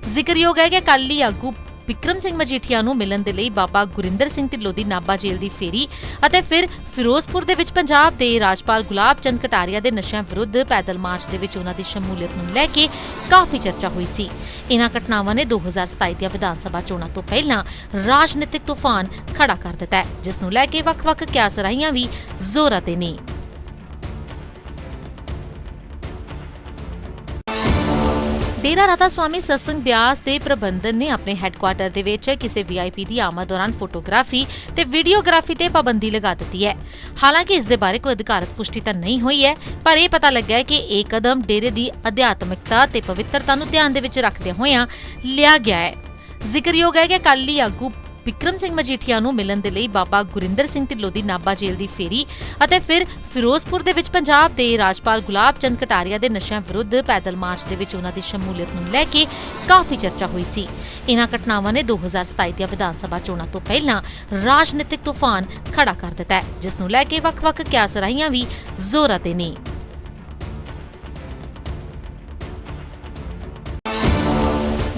ਜ਼ਿਕਰਯੋਗ ਹੈ ਕਿ ਕੱਲ ਹੀ ਆਗੂ ਵਿਕਰਮ ਸਿੰਘ ਮਜੀਠੀਆ ਨੂੰ ਮਿਲਣ ਦੇ ਲਈ ਬਾਬਾ ਗੁਰਿੰਦਰ ਸਿੰਘ ਢਿੱਲੋਂ ਦੀ ਨਾਬਾ ਜੇਲ੍ਹ ਦੀ ਫੇਰੀ ਅਤੇ ਫਿਰ ਫਿਰੋਜ਼ਪੁਰ ਦੇ ਵਿੱਚ ਪੰਜਾਬ ਦੇ ਰਾਜਪਾਲ ਗੁਲਾਬ ਚੰਦ ਕਟਾਰੀਆ ਦੇ ਨਸ਼ਿਆਂ ਵਿਰੁੱਧ ਪੈਦਲ ਮਾਰਚ ਦੇ ਵਿੱਚ ਉਹਨਾਂ ਦੀ ਸ਼ਮੂਲੀਅਤ ਨੂੰ ਲੈ ਕੇ ਕਾਫੀ ਚਰਚਾ ਹੋਈ ਸੀ। ਇਹਨਾਂ ਘਟਨਾਵਾਂ ਨੇ 2027 ਦੀਆਂ ਵਿਧਾਨ ਸਭਾ ਚੋਣਾਂ ਤੋਂ ਪਹਿਲਾਂ ਰਾਜਨੀਤਿਕ ਤੂਫਾਨ ਖੜਾ ਕਰ ਦਿੱਤਾ ਜਿਸ ਨੂੰ ਲੈ ਕੇ ਵੱਖ-ਵੱਖ ਕਿਆਸਰਾਈਆਂ ਵੀ ਜ਼ੋਰਾਂ ਤੇ ਨੇ। ਦੇਨਾਰਾਤਾ ਸਵਾਮੀ ਸਤਸੰਗ ਬਿਆਸ ਦੇ ਪ੍ਰਬੰਧਨ ਨੇ ਆਪਣੇ ਹੈੱਡਕੁਆਰਟਰ ਦੇ ਵਿੱਚ ਕਿਸੇ ਵੀਆਈਪੀ ਦੀ ਆਮਦ ਦੌਰਾਨ ਫੋਟੋਗ੍ਰਾਫੀ ਤੇ ਵੀਡੀਓਗ੍ਰਾਫੀ ਤੇ ਪਾਬੰਦੀ ਲਗਾ ਦਿੱਤੀ ਹੈ। ਹਾਲਾਂਕਿ ਇਸ ਦੇ ਬਾਰੇ ਕੋਈ ਅਧਿਕਾਰਤ ਪੁਸ਼ਟੀ ਤਾਂ ਨਹੀਂ ਹੋਈ ਹੈ, ਪਰ ਇਹ ਪਤਾ ਲੱਗਿਆ ਕਿ ਇਹ ਕਦਮ ਡੇਰੇ ਦੀ ਅਧਿਆਤਮਿਕਤਾ ਤੇ ਪਵਿੱਤਰਤਾ ਨੂੰ ਧਿਆਨ ਦੇ ਵਿੱਚ ਰੱਖਦੇ ਹੋਇਆਂ ਲਿਆ ਗਿਆ ਹੈ। ਜ਼ਿਕਰਯੋਗ ਹੈ ਕਿ ਕੱਲ ਹੀ ਆਗੂ ਵਿਕਰਮ ਸਿੰਘ ਮਜੀਠੀਆ ਨੂੰ ਮਿਲਣ ਦੇ ਲਈ ਬਾਬਾ ਗੁਰਿੰਦਰ ਸਿੰਘ ਢਿੱਲੋਂ ਦੀ ਨਾਬਾ ਜੇਲ੍ਹ ਦੀ ਫੇਰੀ ਅਤੇ ਫਿਰ ਫਿਰੋਜ਼ਪੁਰ ਦੇ ਵਿੱਚ ਪੰਜਾਬ ਦੇ ਰਾਜਪਾਲ ਗੁਲਾਬ ਚੰਦ ਕਟਾਰੀਆ ਦੇ ਨਸ਼ਿਆਂ ਵਿਰੁੱਧ ਪੈਦਲ ਮਾਰਚ ਦੇ ਵਿੱਚ ਉਹਨਾਂ ਦੀ ਸ਼ਮੂਲੀਅਤ ਨੂੰ ਲੈ ਕੇ ਕਾਫੀ ਚਰਚਾ ਹੋਈ ਸੀ। ਇਹਨਾਂ ਘਟਨਾਵਾਂ ਨੇ 2027 ਦੀਆਂ ਵਿਧਾਨ ਸਭਾ ਚੋਣਾਂ ਤੋਂ ਪਹਿਲਾਂ ਰਾਜਨੀਤਿਕ ਤੂਫਾਨ ਖੜਾ ਕਰ ਦਿੱਤਾ ਜਿਸ ਨੂੰ ਲੈ ਕੇ ਵੱਖ-ਵੱਖ ਕਿਆਸਰਾਈਆਂ ਵੀ ਜ਼ੋਰਾਂ ਤੇ ਨੇ।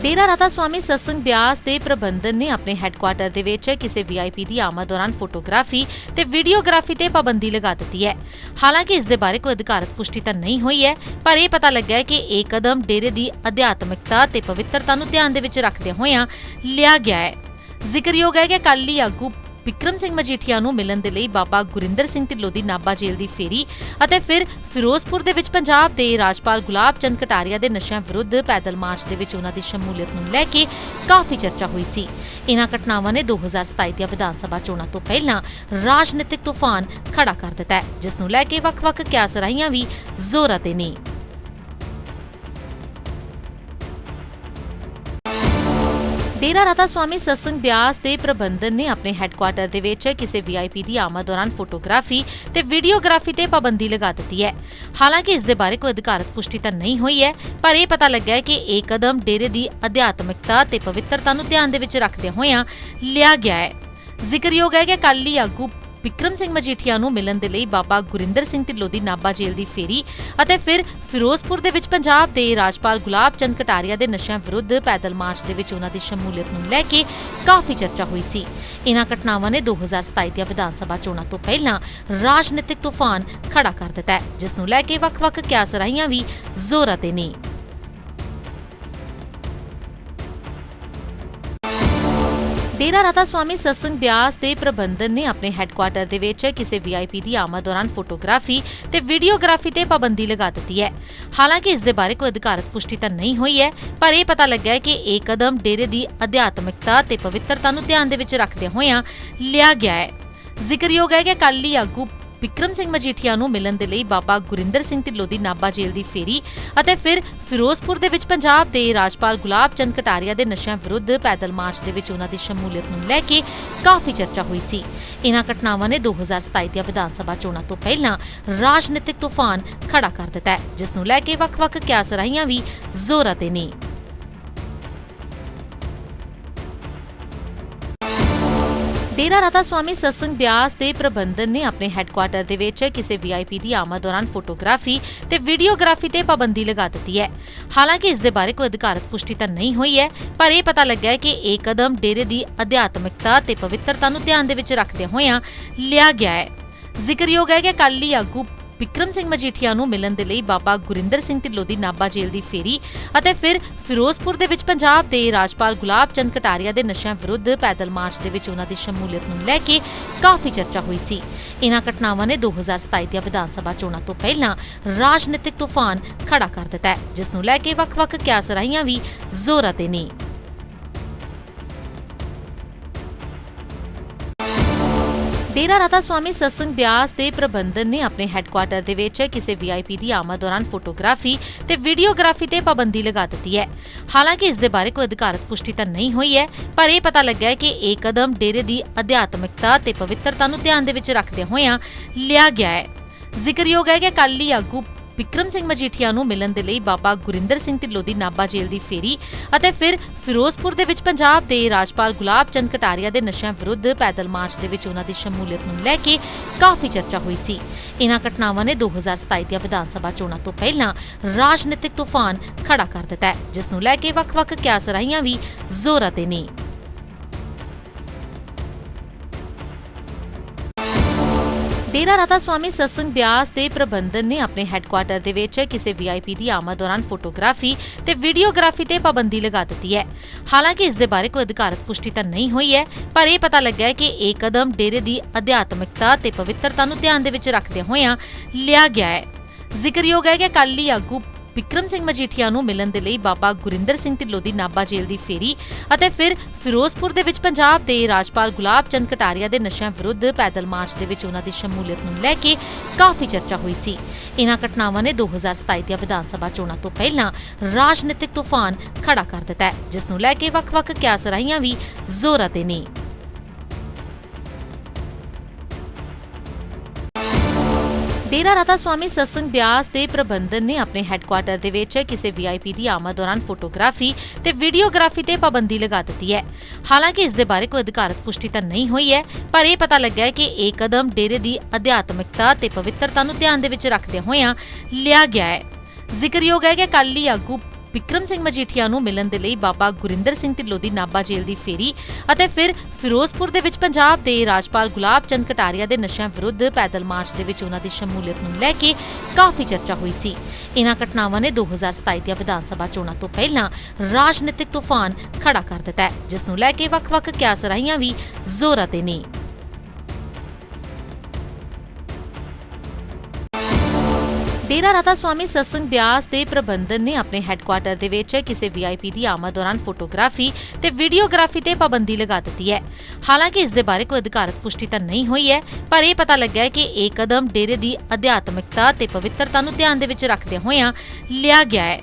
ਡੇਰਾ ਰਾਤਾ ਸੁਆਮੀ ਸਤਸੰਗ ਬਿਆਸ ਦੇ ਪ੍ਰਬੰਧਨ ਨੇ ਆਪਣੇ ਹੈੱਡਕੁਆਰਟਰ ਦੇ ਵਿੱਚ ਕਿਸੇ ਵੀਆਈਪੀ ਦੀ ਆਮਦ ਦੌਰਾਨ ਫੋਟੋਗ੍ਰਾਫੀ ਤੇ ਵੀਡੀਓਗ੍ਰਾਫੀ ਤੇ ਪਾਬੰਦੀ ਲਗਾ ਦਿੱਤੀ ਹੈ। ਹਾਲਾਂਕਿ ਇਸ ਦੇ ਬਾਰੇ ਕੋਈ ਅਧਿਕਾਰਤ ਪੁਸ਼ਟੀ ਤਾਂ ਨਹੀਂ ਹੋਈ ਹੈ, ਪਰ ਇਹ ਪਤਾ ਲੱਗਿਆ ਕਿ ਇਹ ਕਦਮ ਡੇਰੇ ਦੀ ਅਧਿਆਤਮਿਕਤਾ ਤੇ ਪਵਿੱਤਰਤਾ ਨੂੰ ਧਿਆਨ ਦੇ ਵਿੱਚ ਰੱਖਦੇ ਹੋਇਆਂ ਲਿਆ ਗਿਆ ਹੈ। ਜ਼ਿਕਰਯੋਗ ਹੈ ਕਿ ਕੱਲ ਹੀ ਆਗੂ ਵਿਕਰਮ ਸਿੰਘ ਮਜੀਠੀਆ ਨੂੰ ਮਿਲਣ ਦੇ ਲਈ ਬਾਬਾ ਗੁਰਿੰਦਰ ਸਿੰਘ ਢਿੱਲੋਂ ਦੀ ਨਾਬਾ ਜੇਲ੍ਹ ਦੀ ਫੇਰੀ ਅਤੇ ਫਿਰ ਫਿਰੋਜ਼ਪੁਰ ਦੇ ਵਿੱਚ ਪੰਜਾਬ ਦੇ ਰਾਜਪਾਲ ਗੁਲਾਬ ਚੰਦ ਕਟਾਰੀਆ ਦੇ ਨਸ਼ਿਆਂ ਵਿਰੁੱਧ ਪੈਦਲ ਮਾਰਚ ਦੇ ਵਿੱਚ ਉਹਨਾਂ ਦੀ ਸ਼ਮੂਲੀਅਤ ਨੂੰ ਲੈ ਕੇ ਕਾਫੀ ਚਰਚਾ ਹੋਈ ਸੀ। ਇਹਨਾਂ ਘਟਨਾਵਾਂ ਨੇ 2027 ਦੀਆਂ ਵਿਧਾਨ ਸਭਾ ਚੋਣਾਂ ਤੋਂ ਪਹਿਲਾਂ ਰਾਜਨੀਤਿਕ ਤੂਫਾਨ ਖੜਾ ਕਰ ਦਿੱਤਾ ਹੈ, ਜਿਸ ਨੂੰ ਲੈ ਕੇ ਵੱਖ-ਵੱਖ ਕਿਆਸਰਾਈਆਂ ਵੀ ਜ਼ੋਰਾਂ ਤੇ ਨੇ। ਡੇਰਾ ਰਾਤਾ ਸਵਾਮੀ ਸਤਸੰਗ ਬਿਆਸ ਦੇ ਪ੍ਰਬੰਧਨ ਨੇ ਆਪਣੇ ਹੈੱਡਕੁਆਰਟਰ ਦੇ ਵਿੱਚ ਕਿਸੇ ਵੀਆਈਪੀ ਦੀ ਆਮਦ ਦੌਰਾਨ ਫੋਟੋਗ੍ਰਾਫੀ ਤੇ ਵੀਡੀਓਗ੍ਰਾਫੀ ਤੇ ਪਾਬੰਦੀ ਲਗਾ ਦਿੱਤੀ ਹੈ। ਹਾਲਾਂਕਿ ਇਸ ਦੇ ਬਾਰੇ ਕੋਈ ਅਧਿਕਾਰਤ ਪੁਸ਼ਟੀ ਤਾਂ ਨਹੀਂ ਹੋਈ ਹੈ, ਪਰ ਇਹ ਪਤਾ ਲੱਗਿਆ ਹੈ ਕਿ ਇਹ ਕਦਮ ਡੇਰੇ ਦੀ ਅਧਿਆਤਮਿਕਤਾ ਤੇ ਪਵਿੱਤਰਤਾ ਨੂੰ ਧਿਆਨ ਦੇ ਵਿੱਚ ਰੱਖਦੇ ਹੋਇਆਂ ਲਿਆ ਗਿਆ ਹੈ। ਜ਼ਿਕਰਯੋਗ ਹੈ ਕਿ ਕੱਲ ਹੀ ਆਗੂ ਵਿਕਰਮ ਸਿੰਘ ਮਜੀਠੀਆ ਨੂੰ ਮਿਲਣ ਦੇ ਲਈ ਬਾਬਾ ਗੁਰਿੰਦਰ ਸਿੰਘ ਢਿੱਲੋਂ ਦੀ ਨਾਬਾ ਜੇਲ੍ਹ ਦੀ ਫੇਰੀ ਅਤੇ ਫਿਰ ਫਿਰੋਜ਼ਪੁਰ ਦੇ ਵਿੱਚ ਪੰਜਾਬ ਦੇ ਰਾਜਪਾਲ ਗੁਲਾਬ ਚੰਦ ਕਟਾਰੀਆ ਦੇ ਨਸ਼ਿਆਂ ਵਿਰੁੱਧ ਪੈਦਲ ਮਾਰਚ ਦੇ ਵਿੱਚ ਉਹਨਾਂ ਦੀ ਸ਼ਮੂਲੀਅਤ ਨੂੰ ਲੈ ਕੇ ਕਾਫੀ ਚਰਚਾ ਹੋਈ ਸੀ। ਇਹਨਾਂ ਘਟਨਾਵਾਂ ਨੇ 2027 ਦੀਆਂ ਵਿਧਾਨ ਸਭਾ ਚੋਣਾਂ ਤੋਂ ਪਹਿਲਾਂ ਰਾਜਨੀਤਿਕ ਤੂਫਾਨ ਖੜਾ ਕਰ ਦਿੱਤਾ ਜਿਸ ਨੂੰ ਲੈ ਕੇ ਵੱਖ-ਵੱਖ ਕਿਆਸਰਾਈਆਂ ਵੀ ਜ਼ੋਰਾਂ ਤੇ ਨੇ। ਡੇਰਾ ਰਾਧਾ ਸਵਾਮੀ ਸਤਸੰਗ ਬਿਆਸ ਦੇ ਪ੍ਰਬੰਧਨ ਨੇ ਆਪਣੇ ਹੈੱਡਕੁਆਟਰ ਦੇ ਵਿੱਚ ਕਿਸੇ ਵੀਆਈਪੀ ਦੀ ਆਮਦ ਦੌਰਾਨ ਫੋਟੋਗ੍ਰਾਫੀ ਤੇ ਵੀਡੀਓਗ੍ਰਾਫੀ ਤੇ ਪਾਬੰਦੀ ਲਗਾ ਦਿੱਤੀ ਹੈ। ਹਾਲਾਂਕਿ ਇਸ ਦੇ ਬਾਰੇ ਕੋਈ ਅਧਿਕਾਰਤ ਪੁਸ਼ਟੀ ਤਾਂ ਨਹੀਂ ਹੋਈ ਹੈ, ਪਰ ਇਹ ਪਤਾ ਲੱਗਾ ਹੈ ਕਿ ਇਹ ਕਦਮ ਡੇਰੇ ਦੀ ਅਧਿਆਤਮਿਕਤਾ ਤੇ ਪਵਿੱਤਰਤਾ ਨੂੰ ਧਿਆਨ ਦੇ ਵਿੱਚ ਰੱਖਦੇ ਹੋਇਆਂ ਲਿਆ ਗਿਆ ਹੈ। ਜ਼ਿਕਰਯੋਗ ਹੈ ਕਿ ਕੱਲ੍ਹ ਹੀ ਆਗੂ ਵਿਕਰਮ ਸਿੰਘ ਮਜੀਠੀਆ ਨੂੰ ਮਿਲਣ ਦੇ ਲਈ ਬਾਬਾ ਗੁਰਿੰਦਰ ਸਿੰਘ ਢਿੱਲੋਂ ਦੀ ਨਾਭਾ ਜੇਲ੍ਹ ਦੀ ਫੇਰੀ ਅਤੇ ਫਿਰ ਫਿਰੋਜ਼ਪੁਰ ਦੇ ਵਿੱਚ ਪੰਜਾਬ ਦੇ ਰਾਜਪਾਲ ਗੁਲਾਬ ਚੰਦ ਕਟਾਰੀਆ ਦੇ ਨਸ਼ਿਆਂ ਵਿਰੁੱਧ ਪੈਦਲ ਮਾਰਚ ਦੇ ਵਿੱਚ ਉਹਨਾਂ ਦੀ ਸ਼ਮੂਲੀਅਤ ਨੂੰ ਲੈ ਕੇ ਕਾਫੀ ਚਰਚਾ ਹੋਈ ਸੀ। ਇਹਨਾਂ ਘਟਨਾਵਾਂ ਨੇ 2027 ਦੀਆਂ ਵਿਧਾਨ ਸਭਾ ਚੋਣਾਂ ਤੋਂ ਪਹਿਲਾਂ ਰਾਜਨੀਤਿਕ ਤੂਫਾਨ ਖੜਾ ਕਰ ਦਿੱਤਾ ਜਿਸ ਨੂੰ ਲੈ ਕੇ ਵੱਖ-ਵੱਖ ਕਿਆਸਰਾਈਆਂ ਵੀ ਜ਼ੋਰਾਂ ਤੇ ਨੇ। ਡੇਰਾ ਰਾਧਾ ਸਵਾਮੀ ਸਤਸੰਗ ਬਿਆਸ ਦੇ ਪ੍ਰਬੰਧਨ ਨੇ ਆਪਣੇ ਹੈੱਡਕੁਆਟਰ ਦੇ ਵਿੱਚ ਕਿਸੇ ਵੀਆਈਪੀ ਦੀ ਆਮਦ ਦੌਰਾਨ ਫੋਟੋਗ੍ਰਾਫੀ ਤੇ ਵੀਡੀਓਗ੍ਰਾਫੀ ਤੇ ਪਾਬੰਦੀ ਲਗਾ ਦਿੱਤੀ ਹੈ। ਹਾਲਾਂਕਿ ਇਸ ਦੇ ਬਾਰੇ ਕੋਈ ਅਧਿਕਾਰਤ ਪੁਸ਼ਟੀ ਤਾਂ ਨਹੀਂ ਹੋਈ ਹੈ, ਪਰ ਇਹ ਪਤਾ ਲੱਗਾ ਹੈ ਕਿ ਇਹ ਕਦਮ ਡੇਰੇ ਦੀ ਅਧਿਆਤਮਿਕਤਾ ਤੇ ਪਵਿੱਤਰਤਾ ਨੂੰ ਧਿਆਨ ਦੇ ਵਿੱਚ ਰੱਖਦੇ ਹੋਇਆਂ ਲਿਆ ਗਿਆ ਹੈ। ਜ਼ਿਕਰਯੋਗ ਹੈ ਕਿ ਅਕਾਲੀ ਆਗੂ ਵਿਕਰਮ ਸਿੰਘ ਮਜੀਠੀਆ ਨੂੰ ਮਿਲਣ ਦੇ ਲਈ ਬਾਬਾ ਗੁਰਿੰਦਰ ਸਿੰਘ ਢਿੱਲੋਂ ਦੀ ਨਾਭਾ ਜੇਲ੍ਹ ਦੀ ਫੇਰੀ ਅਤੇ ਫਿਰ ਫਿਰੋਜ਼ਪੁਰ ਦੇ ਵਿੱਚ ਪੰਜਾਬ ਦੇ ਰਾਜਪਾਲ ਗੁਲਾਬ ਚੰਦ ਕਟਾਰੀਆ ਦੇ ਨਸ਼ਿਆਂ ਵਿਰੁੱਧ ਪੈਦਲ ਮਾਰਚ ਦੇ ਵਿੱਚ ਉਹਨਾਂ ਦੀ ਸ਼ਮੂਲੀਅਤ ਨੂੰ ਲੈ ਕੇ ਕਾਫੀ ਚਰਚਾ ਹੋਈ ਸੀ। ਇਨ੍ਹਾਂ ਘਟਨਾਵਾਂ ਨੇ 2027 ਦੀਆਂ ਵਿਧਾਨ ਸਭਾ ਚੋਣਾਂ ਤੋਂ ਪਹਿਲਾਂ ਰਾਜਨੀਤਿਕ ਤੂਫਾਨ ਖੜਾ ਕਰ ਦਿੱਤਾ ਜਿਸ ਨੂੰ ਲੈ ਕੇ ਵੱਖ-ਵੱਖ ਕਿਆਸ ਰਾਹੀਆਂ ਵੀ ਜ਼ੋਰਾਂ ਤੇ ਨੇ। ਡੇਰਾ ਸਵਾਮੀ ਸਤਸੰਗ ਬਿਆਸ ਦੇ ਪ੍ਰਬੰਧਨ ਨੇ ਆਪਣੇ ਹੈੱਡਕੁਆਟਰ ਦੇ ਵਿੱਚ ਕਿਸੇ ਵੀਆਈਪੀ ਦੀ ਆਮਦ ਦੌਰਾਨ ਫੋਟੋਗ੍ਰਾਫੀ ਤੇ ਵੀਡੀਓਗ੍ਰਾਫੀ ਤੇ ਪਾਬੰਦੀ ਲਗਾ ਦਿੱਤੀ ਹੈ। ਹਾਲਾਂਕਿ ਇਸ ਦੇ ਬਾਰੇ ਕੋਈ ਅਧਿਕਾਰਤ ਪੁਸ਼ਟੀ ਤਾਂ ਨਹੀਂ ਹੋਈ ਹੈ, ਪਰ ਇਹ ਪਤਾ ਲੱਗਾ ਹੈ ਕਿ ਇਹ ਕਦਮ ਡੇਰੇ ਦੀ ਅਧਿਆਤਮਿਕਤਾ ਤੇ ਪਵਿੱਤਰਤਾ ਨੂੰ ਧਿਆਨ ਦੇ ਵਿੱਚ ਰੱਖਦੇ ਹੋਇਆਂ ਲਿਆ ਗਿਆ ਹੈ। ਜ਼ਿਕਰਯੋਗ ਹੈ ਕਿ ਅਕਾਲੀ ਆਗੂ ਵਿਕਰਮ ਸਿੰਘ ਮਜੀਠੀਆ ਨੂੰ ਮਿਲਣ ਦੇ ਲਈ ਬਾਬਾ ਗੁਰਿੰਦਰ ਸਿੰਘ ਢਿੱਲੋਂ ਦੀ ਨਾਭਾ ਜੇਲ੍ਹ ਦੀ ਫੇਰੀ ਅਤੇ ਫਿਰ ਫਿਰੋਜ਼ਪੁਰ ਦੇ ਵਿੱਚ ਪੰਜਾਬ ਦੇ ਰਾਜਪਾਲ ਗੁਲਾਬ ਚੰਦ ਕਟਾਰੀਆ ਦੇ ਨਸ਼ਿਆਂ ਵਿਰੁੱਧ ਪੈਦਲ ਮਾਰਚ ਦੇ ਵਿੱਚ ਉਹਨਾਂ ਦੀ ਸ਼ਮੂਲੀਅਤ ਨੂੰ ਲੈ ਕੇ ਕਾਫੀ ਚਰਚਾ ਹੋਈ ਸੀ। ਇਹਨਾਂ ਘਟਨਾਵਾਂ ਨੇ 2027 ਦੀਆਂ ਵਿਧਾਨ ਸਭਾ ਚੋਣਾਂ ਤੋਂ ਪਹਿਲਾਂ ਰਾਜਨੀਤਿਕ ਤੂਫਾਨ ਖੜਾ ਕਰ ਦਿੱਤਾ ਜਿਸ ਨੂੰ ਲੈ ਕੇ ਵੱਖ-ਵੱਖ ਕਿਆਸਰਾਹੀਆਂ ਵੀ ਜ਼ੋਰਾਂ ਤੇ ਨੇ। ਡੇਰਾ ਰਾਧਾ ਸਵਾਮੀ ਸਤਸੰਗ ਬਿਆਸ ਦੇ ਪ੍ਰਬੰਧਨ ਨੇ ਆਪਣੇ ਹੈੱਡਕੁਆਟਰ ਦੇ ਵਿੱਚ ਕਿਸੇ ਵੀਆਈਪੀ ਦੀ ਆਮਦ ਦੌਰਾਨ ਫੋਟੋਗ੍ਰਾਫੀ ਤੇ ਵੀਡੀਓਗ੍ਰਾਫੀ ਤੇ ਪਾਬੰਦੀ ਲਗਾ ਦਿੱਤੀ ਹੈ। ਹਾਲਾਂਕਿ ਇਸ ਦੇ ਬਾਰੇ ਕੋਈ ਅਧਿਕਾਰਤ ਪੁਸ਼ਟੀ ਤਾਂ ਨਹੀਂ ਹੋਈ ਹੈ, ਪਰ ਇਹ ਪਤਾ ਲੱਗਾ ਹੈ ਕਿ ਇਹ ਕਦਮ ਡੇਰੇ ਦੀ ਅਧਿਆਤਮਿਕਤਾ ਤੇ ਪਵਿੱਤਰਤਾ ਨੂੰ ਧਿਆਨ ਦੇ ਵਿੱਚ ਰੱਖਦੇ ਹੋਇਆਂ ਲਿਆ ਗਿਆ ਹੈ। ਜ਼ਿਕਰਯੋਗ ਹੈ ਕਿ ਅਕਾਲੀ ਆਗੂ ਵਿਕਰਮ ਸਿੰਘ ਮਜੀਠੀਆ ਨੂੰ ਮਿਲਣ ਦੇ ਲਈ ਬਾਬਾ ਗੁਰਿੰਦਰ ਸਿੰਘ ਢਿੱਲੋਂ ਦੀ ਨਾਭਾ ਜੇਲ੍ਹ ਦੀ ਫੇਰੀ ਅਤੇ ਫਿਰ ਫਿਰੋਜ਼ਪੁਰ ਦੇ ਵਿੱਚ ਪੰਜਾਬ ਦੇ ਰਾਜਪਾਲ ਗੁਲਾਬ ਚੰਦ ਕਟਾਰੀਆ ਦੇ ਨਸ਼ਿਆਂ ਵਿਰੁੱਧ ਪੈਦਲ ਮਾਰਚ ਦੇ ਵਿੱਚ ਉਹਨਾਂ ਦੀ ਸ਼ਮੂਲੀਅਤ ਨੂੰ ਲੈ ਕੇ ਕਾਫੀ ਚਰਚਾ ਹੋਈ ਸੀ। ਇਹਨਾਂ ਘਟਨਾਵਾਂ ਨੇ 2027 ਦੀਆਂ ਵਿਧਾਨ ਸਭਾ ਚੋਣਾਂ ਤੋਂ ਪਹਿਲਾਂ ਰਾਜਨੀਤਿਕ ਤੂਫਾਨ ਖੜਾ ਕਰ ਦਿੱਤਾ ਹੈ, ਜਿਸ ਨੂੰ ਲੈ ਕੇ ਵੱਖ-ਵੱਖ ਕਿਆਸਰਾਹੀਆਂ ਵੀ ਜ਼ੋਰਾਂ ਤੇ ਨੇ। ਡੇਰਾ ਰਾਧਾ ਸਵਾਮੀ ਸਤਸੰਗ ਬਿਆਸ ਦੇ ਪ੍ਰਬੰਧਨ ਨੇ ਆਪਣੇ ਹੈੱਡਕੁਆਟਰ ਦੇ ਵਿੱਚ ਕਿਸੇ ਵੀਆਈਪੀ ਦੀ ਆਮਦ ਦੌਰਾਨ ਫੋਟੋਗ੍ਰਾਫੀ ਤੇ ਵੀਡੀਓਗ੍ਰਾਫੀ ਤੇ ਪਾਬੰਦੀ ਲਗਾ ਦਿੱਤੀ ਹੈ। ਹਾਲਾਂਕਿ ਇਸ ਦੇ ਬਾਰੇ ਕੋਈ ਅਧਿਕਾਰਤ ਪੁਸ਼ਟੀ ਤਾਂ ਨਹੀਂ ਹੋਈ ਹੈ, ਪਰ ਇਹ ਪਤਾ ਲੱਗਾ ਹੈ ਕਿ ਇਹ ਕਦਮ ਡੇਰੇ ਦੀ ਅਧਿਆਤਮਿਕਤਾ ਤੇ ਪਵਿੱਤਰਤਾ ਨੂੰ ਧਿਆਨ ਦੇ ਵਿੱਚ ਰੱਖਦੇ ਹੋਇਆਂ ਲਿਆ ਗਿਆ ਹੈ। ਜ਼ਿਕਰਯੋਗ ਹੈ ਕਿ ਅਕਾਲੀ ਆਗੂ ਵਿਕਰਮ ਸਿੰਘ ਮਜੀਠੀਆ ਨੂੰ ਮਿਲਣ ਦੇ ਲਈ ਬਾਬਾ ਗੁਰਿੰਦਰ ਸਿੰਘ ਢਿੱਲੋਂ ਦੀ ਨਾਭਾ ਜੇਲ੍ਹ ਦੀ ਫੇਰੀ ਅਤੇ ਫਿਰ ਫਿਰੋਜ਼ਪੁਰ ਦੇ ਵਿੱਚ ਪੰਜਾਬ ਦੇ ਰਾਜਪਾਲ ਗੁਲਾਬ ਚੰਦ ਕਟਾਰੀਆ ਦੇ ਨਸ਼ਿਆਂ ਵਿਰੁੱਧ ਪੈਦਲ ਮਾਰਚ ਦੇ ਵਿੱਚ ਉਹਨਾਂ ਦੀ ਸ਼ਮੂਲੀਅਤ ਨੂੰ ਲੈ ਕੇ ਕਾਫੀ ਚਰਚਾ ਹੋਈ ਸੀ। ਇਹਨਾਂ ਘਟਨਾਵਾਂ ਨੇ 2027 ਦੀਆਂ ਵਿਧਾਨ ਸਭਾ ਚੋਣਾਂ ਤੋਂ ਪਹਿਲਾਂ ਰਾਜਨੀਤਿਕ ਤੂਫਾਨ ਖੜਾ ਕਰ ਦਿੱਤਾ ਹੈ, ਜਿਸ ਨੂੰ ਲੈ ਕੇ ਵੱਖ-ਵੱਖ ਕਿਆਸਰਾਹੀਆਂ ਵੀ ਜ਼ੋਰਾਂ ਤੇ ਨੇ। ਡੇਰਾ ਰਾਧਾ ਸਵਾਮੀ ਸਤਸੰਗ ਬਿਆਸ ਦੇ ਪ੍ਰਬੰਧਨ ਨੇ ਆਪਣੇ ਹੈੱਡਕੁਆਟਰ ਦੇ ਵਿੱਚ ਕਿਸੇ ਵੀਆਈਪੀ ਦੀ ਆਮਦ ਦੌਰਾਨ ਫੋਟੋਗ੍ਰਾਫੀ ਤੇ ਵੀਡੀਓਗ੍ਰਾਫੀ ਤੇ ਪਾਬੰਦੀ ਲਗਾ ਦਿੱਤੀ ਹੈ। ਹਾਲਾਂਕਿ ਇਸ ਦੇ ਬਾਰੇ ਕੋਈ ਅਧਿਕਾਰਤ ਪੁਸ਼ਟੀ ਤਾਂ ਨਹੀਂ ਹੋਈ ਹੈ, ਪਰ ਇਹ ਪਤਾ ਲੱਗਾ ਹੈ ਕਿ ਇਹ ਕਦਮ ਡੇਰੇ ਦੀ ਅਧਿਆਤਮਿਕਤਾ ਤੇ ਪਵਿੱਤਰਤਾ ਨੂੰ ਧਿਆਨ ਦੇ ਵਿੱਚ ਰੱਖਦੇ ਹੋਇਆਂ ਲਿਆ ਗਿਆ ਹੈ।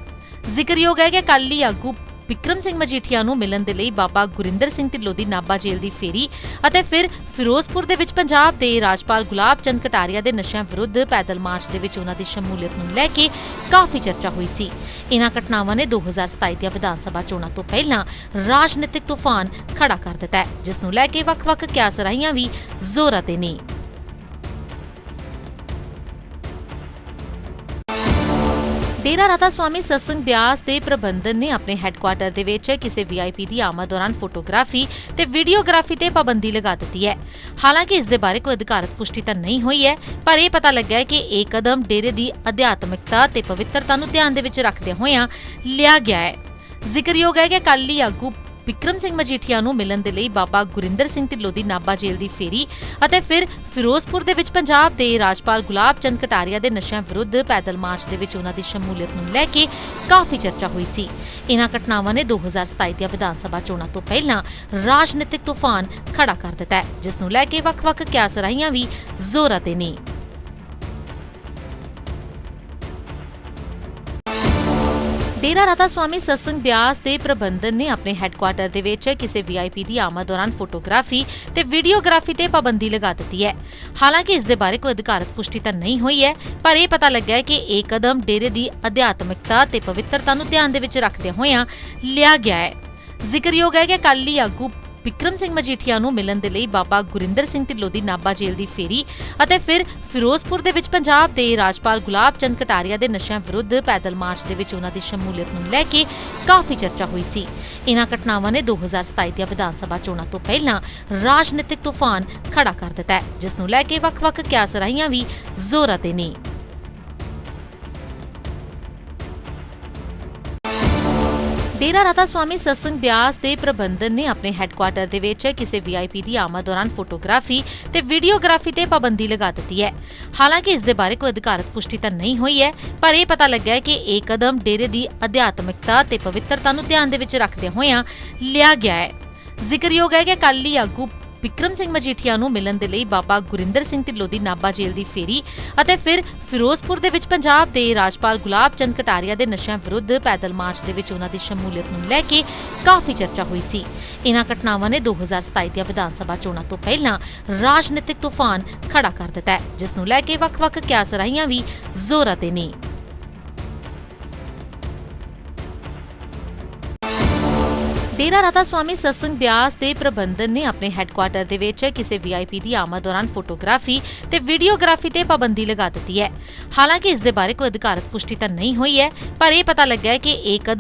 ਜ਼ਿਕਰਯੋਗ ਹੈ ਕਿ ਅਕਾਲੀ ਆਗੂ ਵਿਕਰਮ ਸਿੰਘ ਮਜੀਠੀਆ ਨੂੰ ਮਿਲਣ ਦੇ ਲਈ ਬਾਬਾ ਗੁਰਿੰਦਰ ਸਿੰਘ ਢਿੱਲੋਂ ਦੀ ਨਾਭਾ ਜੇਲ੍ਹ ਦੀ ਫੇਰੀ ਅਤੇ ਫਿਰ ਫਿਰੋਜ਼ਪੁਰ ਦੇ ਵਿੱਚ ਪੰਜਾਬ ਦੇ ਰਾਜਪਾਲ ਗੁਲਾਬ ਚੰਦ ਕਟਾਰੀਆ ਦੇ ਨਸ਼ਿਆਂ ਵਿਰੁੱਧ ਪੈਦਲ ਮਾਰਚ ਦੇ ਵਿੱਚ ਉਹਨਾਂ ਦੀ ਸ਼ਮੂਲੀਅਤ ਨੂੰ ਲੈ ਕੇ ਕਾਫੀ ਚਰਚਾ ਹੋਈ ਸੀ। ਇਨ੍ਹਾਂ ਘਟਨਾਵਾਂ ਨੇ 2027 ਦੀਆਂ ਵਿਧਾਨ ਸਭਾ ਚੋਣਾਂ ਤੋਂ ਪਹਿਲਾਂ ਰਾਜਨੀਤਿਕ ਤੂਫਾਨ ਖੜਾ ਕਰ ਦਿੱਤਾ ਹੈ, ਜਿਸ ਨੂੰ ਲੈ ਕੇ ਵੱਖ-ਵੱਖ ਕਿਆਸਰਾਹੀਆਂ ਵੀ ਜ਼ੋਰਾਂ ਤੇ ਨੇ। ਡੇਰਾ ਰਾਧਾ ਸਵਾਮੀ ਸਤਸੰਗ ਬਿਆਸ ਦੇ ਪ੍ਰਬੰਧਨ ਨੇ ਆਪਣੇ ਹੈੱਡਕੁਆਟਰ ਦੇ ਵਿੱਚ ਕਿਸੇ ਵੀਆਈਪੀ ਦੀ ਆਮਦ ਦੌਰਾਨ ਫੋਟੋਗ੍ਰਾਫੀ ਤੇ ਵੀਡੀਓਗ੍ਰਾਫੀ ਤੇ ਪਾਬੰਦੀ ਲਗਾ ਦਿੱਤੀ ਹੈ। ਹਾਲਾਂਕਿ ਇਸ ਦੇ ਬਾਰੇ ਕੋਈ ਅਧਿਕਾਰਤ ਪੁਸ਼ਟੀ ਤਾਂ ਨਹੀਂ ਹੋਈ ਹੈ, ਪਰ ਇਹ ਪਤਾ ਲੱਗਾ ਹੈ ਕਿ ਇਹ ਕਦਮ ਡੇਰੇ ਦੀ ਅਧਿਆਤਮਿਕਤਾ ਤੇ ਪਵਿੱਤਰਤਾ ਨੂੰ ਧਿਆਨ ਦੇ ਵਿੱਚ ਰੱਖਦੇ ਹੋਇਆਂ ਲਿਆ ਗਿਆ ਹੈ। ਜ਼ਿਕਰਯੋਗ ਹੈ ਕਿ ਅਕਾਲੀ ਆਗੂ ਵਿਕਰਮ ਸਿੰਘ ਮਜੀਠੀਆ ਨੂੰ ਮਿਲਣ ਦੇ ਲਈ ਬਾਬਾ ਗੁਰਿੰਦਰ ਸਿੰਘ ਢਿੱਲੋਂ ਦੀ ਨਾਭਾ ਜੇਲ੍ਹ ਦੀ ਫੇਰੀ ਅਤੇ ਫਿਰ ਫਿਰੋਜ਼ਪੁਰ ਦੇ ਵਿੱਚ ਪੰਜਾਬ ਦੇ ਰਾਜਪਾਲ ਗੁਲਾਬ ਚੰਦ ਕਟਾਰੀਆ ਦੇ ਨਸ਼ਿਆਂ ਵਿਰੁੱਧ ਪੈਦਲ ਮਾਰਚ ਦੇ ਵਿੱਚ ਉਹਨਾਂ ਦੀ ਸ਼ਮੂਲੀਅਤ ਨੂੰ ਲੈ ਕੇ ਕਾਫੀ ਚਰਚਾ ਹੋਈ ਸੀ। ਇਹਨਾਂ ਘਟਨਾਵਾਂ ਨੇ 2027 ਦੀਆਂ ਵਿਧਾਨ ਸਭਾ ਚੋਣਾਂ ਤੋਂ ਪਹਿਲਾਂ ਰਾਜਨੀਤਿਕ ਤੂਫਾਨ ਖੜਾ ਕਰ ਦਿੱਤਾ ਜਿਸ ਨੂੰ ਲੈ ਕੇ ਵੱਖ-ਵੱਖ ਕਿਆਸ ਰਾਹੀਆਂ ਵੀ ਜ਼ੋਰਾਂ ਤੇ ਨੇ। ਡੇਰਾ ਰਾਧਾ ਸਵਾਮੀ ਸਤਸੰਗ ਬਿਆਸ ਦੇ ਪ੍ਰਬੰਧਨ ਨੇ ਆਪਣੇ ਹੈੱਡਕੁਆਟਰ ਦੇ ਵਿੱਚ ਕਿਸੇ ਵੀਆਈਪੀ ਦੀ ਆਮਦ ਦੌਰਾਨ ਫੋਟੋਗ੍ਰਾਫੀ ਤੇ ਵੀਡੀਓਗ੍ਰਾਫੀ ਤੇ ਪਾਬੰਦੀ ਲਗਾ ਦਿੱਤੀ ਹੈ। ਹਾਲਾਂਕਿ ਇਸ ਦੇ ਬਾਰੇ ਕੋਈ ਅਧਿਕਾਰਤ ਪੁਸ਼ਟੀ ਤਾਂ ਨਹੀਂ ਹੋਈ ਹੈ, ਪਰ ਇਹ ਪਤਾ ਲੱਗਾ ਹੈ ਕਿ ਇਹ ਕਦਮ ਡੇਰੇ ਦੀ ਅਧਿਆਤਮਿਕਤਾ ਤੇ ਪਵਿੱਤਰਤਾ ਨੂੰ ਧਿਆਨ ਦੇ ਵਿੱਚ ਰੱਖਦੇ ਹੋਇਆਂ ਲਿਆ ਗਿਆ ਹੈ। ਜ਼ਿਕਰਯੋਗ ਹੈ ਕਿ ਅਕਾਲੀ ਆਗੂ ਵਿਕਰਮ ਸਿੰਘ ਮਜੀਠੀਆ ਨੂੰ ਮਿਲਣ ਦੇ ਲਈ ਬਾਬਾ ਗੁਰਿੰਦਰ ਸਿੰਘ ਢਿੱਲੋਂ ਦੀ ਨਾਭਾ ਜੇਲ੍ਹ ਦੀ ਫੇਰੀ ਅਤੇ ਫਿਰ ਫਿਰੋਜ਼ਪੁਰ ਦੇ ਵਿੱਚ ਪੰਜਾਬ ਦੇ ਰਾਜਪਾਲ ਗੁਲਾਬ ਚੰਦ ਕਟਾਰੀਆ ਦੇ ਨਸ਼ਿਆਂ ਵਿਰੁੱਧ ਪੈਦਲ ਮਾਰਚ ਦੇ ਵਿੱਚ ਉਹਨਾਂ ਦੀ ਸ਼ਮੂਲੀਅਤ ਨੂੰ ਲੈ ਕੇ ਕਾਫੀ ਚਰਚਾ ਹੋਈ ਸੀ। ਇਹਨਾਂ ਘਟਨਾਵਾਂ ਨੇ 2027 ਦੀਆਂ ਵਿਧਾਨ ਸਭਾ ਚੋਣਾਂ ਤੋਂ ਪਹਿਲਾਂ ਰਾਜਨੀਤਿਕ ਤੂਫਾਨ ਖੜਾ ਕਰ ਦਿੱਤਾ ਜਿਸ ਨੂੰ ਲੈ ਕੇ ਵੱਖ-ਵੱਖ ਕਿਆਸਰਾਈਆਂ ਵੀ ਜ਼ੋਰਾਂ ਤੇ ਨੇ। ਡੇਰਾ ਰਾਧਾ ਸਵਾਮੀ ਸਤਸੰਗ ਬਿਆਸ ਦੇ ਪ੍ਰਬੰਧਨ ਨੇ ਆਪਣੇ ਹੈੱਡਕੁਆਟਰ ਦੇ ਵਿੱਚ ਕਿਸੇ ਵੀਆਈਪੀ ਦੀ ਆਮਦ ਦੌਰਾਨ ਫੋਟੋਗ੍ਰਾਫੀ ਤੇ ਵੀਡੀਓਗ੍ਰਾਫੀ ਤੇ ਪਾਬੰਦੀ ਲਗਾ ਦਿੱਤੀ ਹੈ। ਹਾਲਾਂਕਿ ਇਸ ਦੇ ਬਾਰੇ ਕੋਈ ਅਧਿਕਾਰਤ ਪੁਸ਼ਟੀ ਤਾਂ ਨਹੀਂ ਹੋਈ ਹੈ, ਪਰ ਇਹ ਪਤਾ ਲੱਗਾ ਹੈ ਕਿ ਇਹ ਕਦਮ ਡੇਰੇ ਦੀ ਅਧਿਆਤਮਿਕਤਾ ਤੇ ਪਵਿੱਤਰਤਾ ਨੂੰ ਧਿਆਨ ਦੇ ਵਿੱਚ ਰੱਖਦੇ ਹੋਇਆਂ ਲਿਆ ਗਿਆ ਹੈ। ਜ਼ਿਕਰਯੋਗ ਹੈ ਕਿ ਅਕਾਲੀ ਆਗੂ ਵਿਕਰਮ ਸਿੰਘ ਮਜੀਠੀਆ ਨੂੰ ਮਿਲਣ ਦੇ ਲਈ ਬਾਬਾ ਗੁਰਿੰਦਰ ਸਿੰਘ ਢਿੱਲੋਂ ਦੀ ਨਾਭਾ ਜੇਲ੍ਹ ਦੀ ਫੇਰੀ ਅਤੇ ਫਿਰ ਫਿਰੋਜ਼ਪੁਰ ਦੇ ਵਿੱਚ ਪੰਜਾਬ ਦੇ ਰਾਜਪਾਲ ਗੁਲਾਬ ਚੰਦ ਕਟਾਰੀਆ ਦੇ ਨਸ਼ਿਆਂ ਵਿਰੁੱਧ ਪੈਦਲ ਮਾਰਚ ਦੇ ਵਿੱਚ ਉਹਨਾਂ ਦੀ ਸ਼ਮੂਲੀਅਤ ਨੂੰ ਲੈ ਕੇ ਕਾਫੀ ਚਰਚਾ ਹੋਈ ਸੀ। ਇਹਨਾਂ ਘਟਨਾਵਾਂ ਨੇ 2027 ਦੀਆਂ ਵਿਧਾਨ ਸਭਾ ਚੋਣਾਂ ਤੋਂ ਪਹਿਲਾਂ ਰਾਜਨੀਤਿਕ ਤੂਫਾਨ ਖੜਾ ਕਰ ਦਿੱਤਾ ਹੈ, ਜਿਸ ਨੂੰ ਲੈ ਕੇ ਵੱਖ-ਵੱਖ ਕਿਆਸਰਾਈਆਂ ਵੀ ਜ਼ੋਰਾਂ ਤੇ ਨੇ। ਡੇਰਾ ਰਾਧਾ ਸਵਾਮੀ ਸਤਸੰਗ ਬਿਆਸ ਦੇ ਪ੍ਰਬੰਧਨ ਨੇ ਆਪਣੇ ਹੈੱਡਕੁਆਟਰ ਦੇ ਵਿੱਚ ਕਿਸੇ ਵੀਆਈਪੀ ਦੀ ਆਮਦ ਦੌਰਾਨ ਫੋਟੋਗ੍ਰਾਫੀ ਤੇ ਵੀਡੀਓਗ੍ਰਾਫੀ ਤੇ ਪਾਬੰਦੀ ਲਗਾ ਦਿੱਤੀ ਹੈ। ਹਾਲਾਂਕਿ ਇਸ ਦੇ ਬਾਰੇ ਕੋਈ ਅਧਿਕਾਰਤ ਪੁਸ਼ਟੀ ਤਾਂ ਨਹੀਂ ਹੋਈ ਹੈ, ਪਰ ਇਹ ਪਤਾ ਲੱਗਾ ਹੈ ਕਿ ਇਹ ਕਦਮ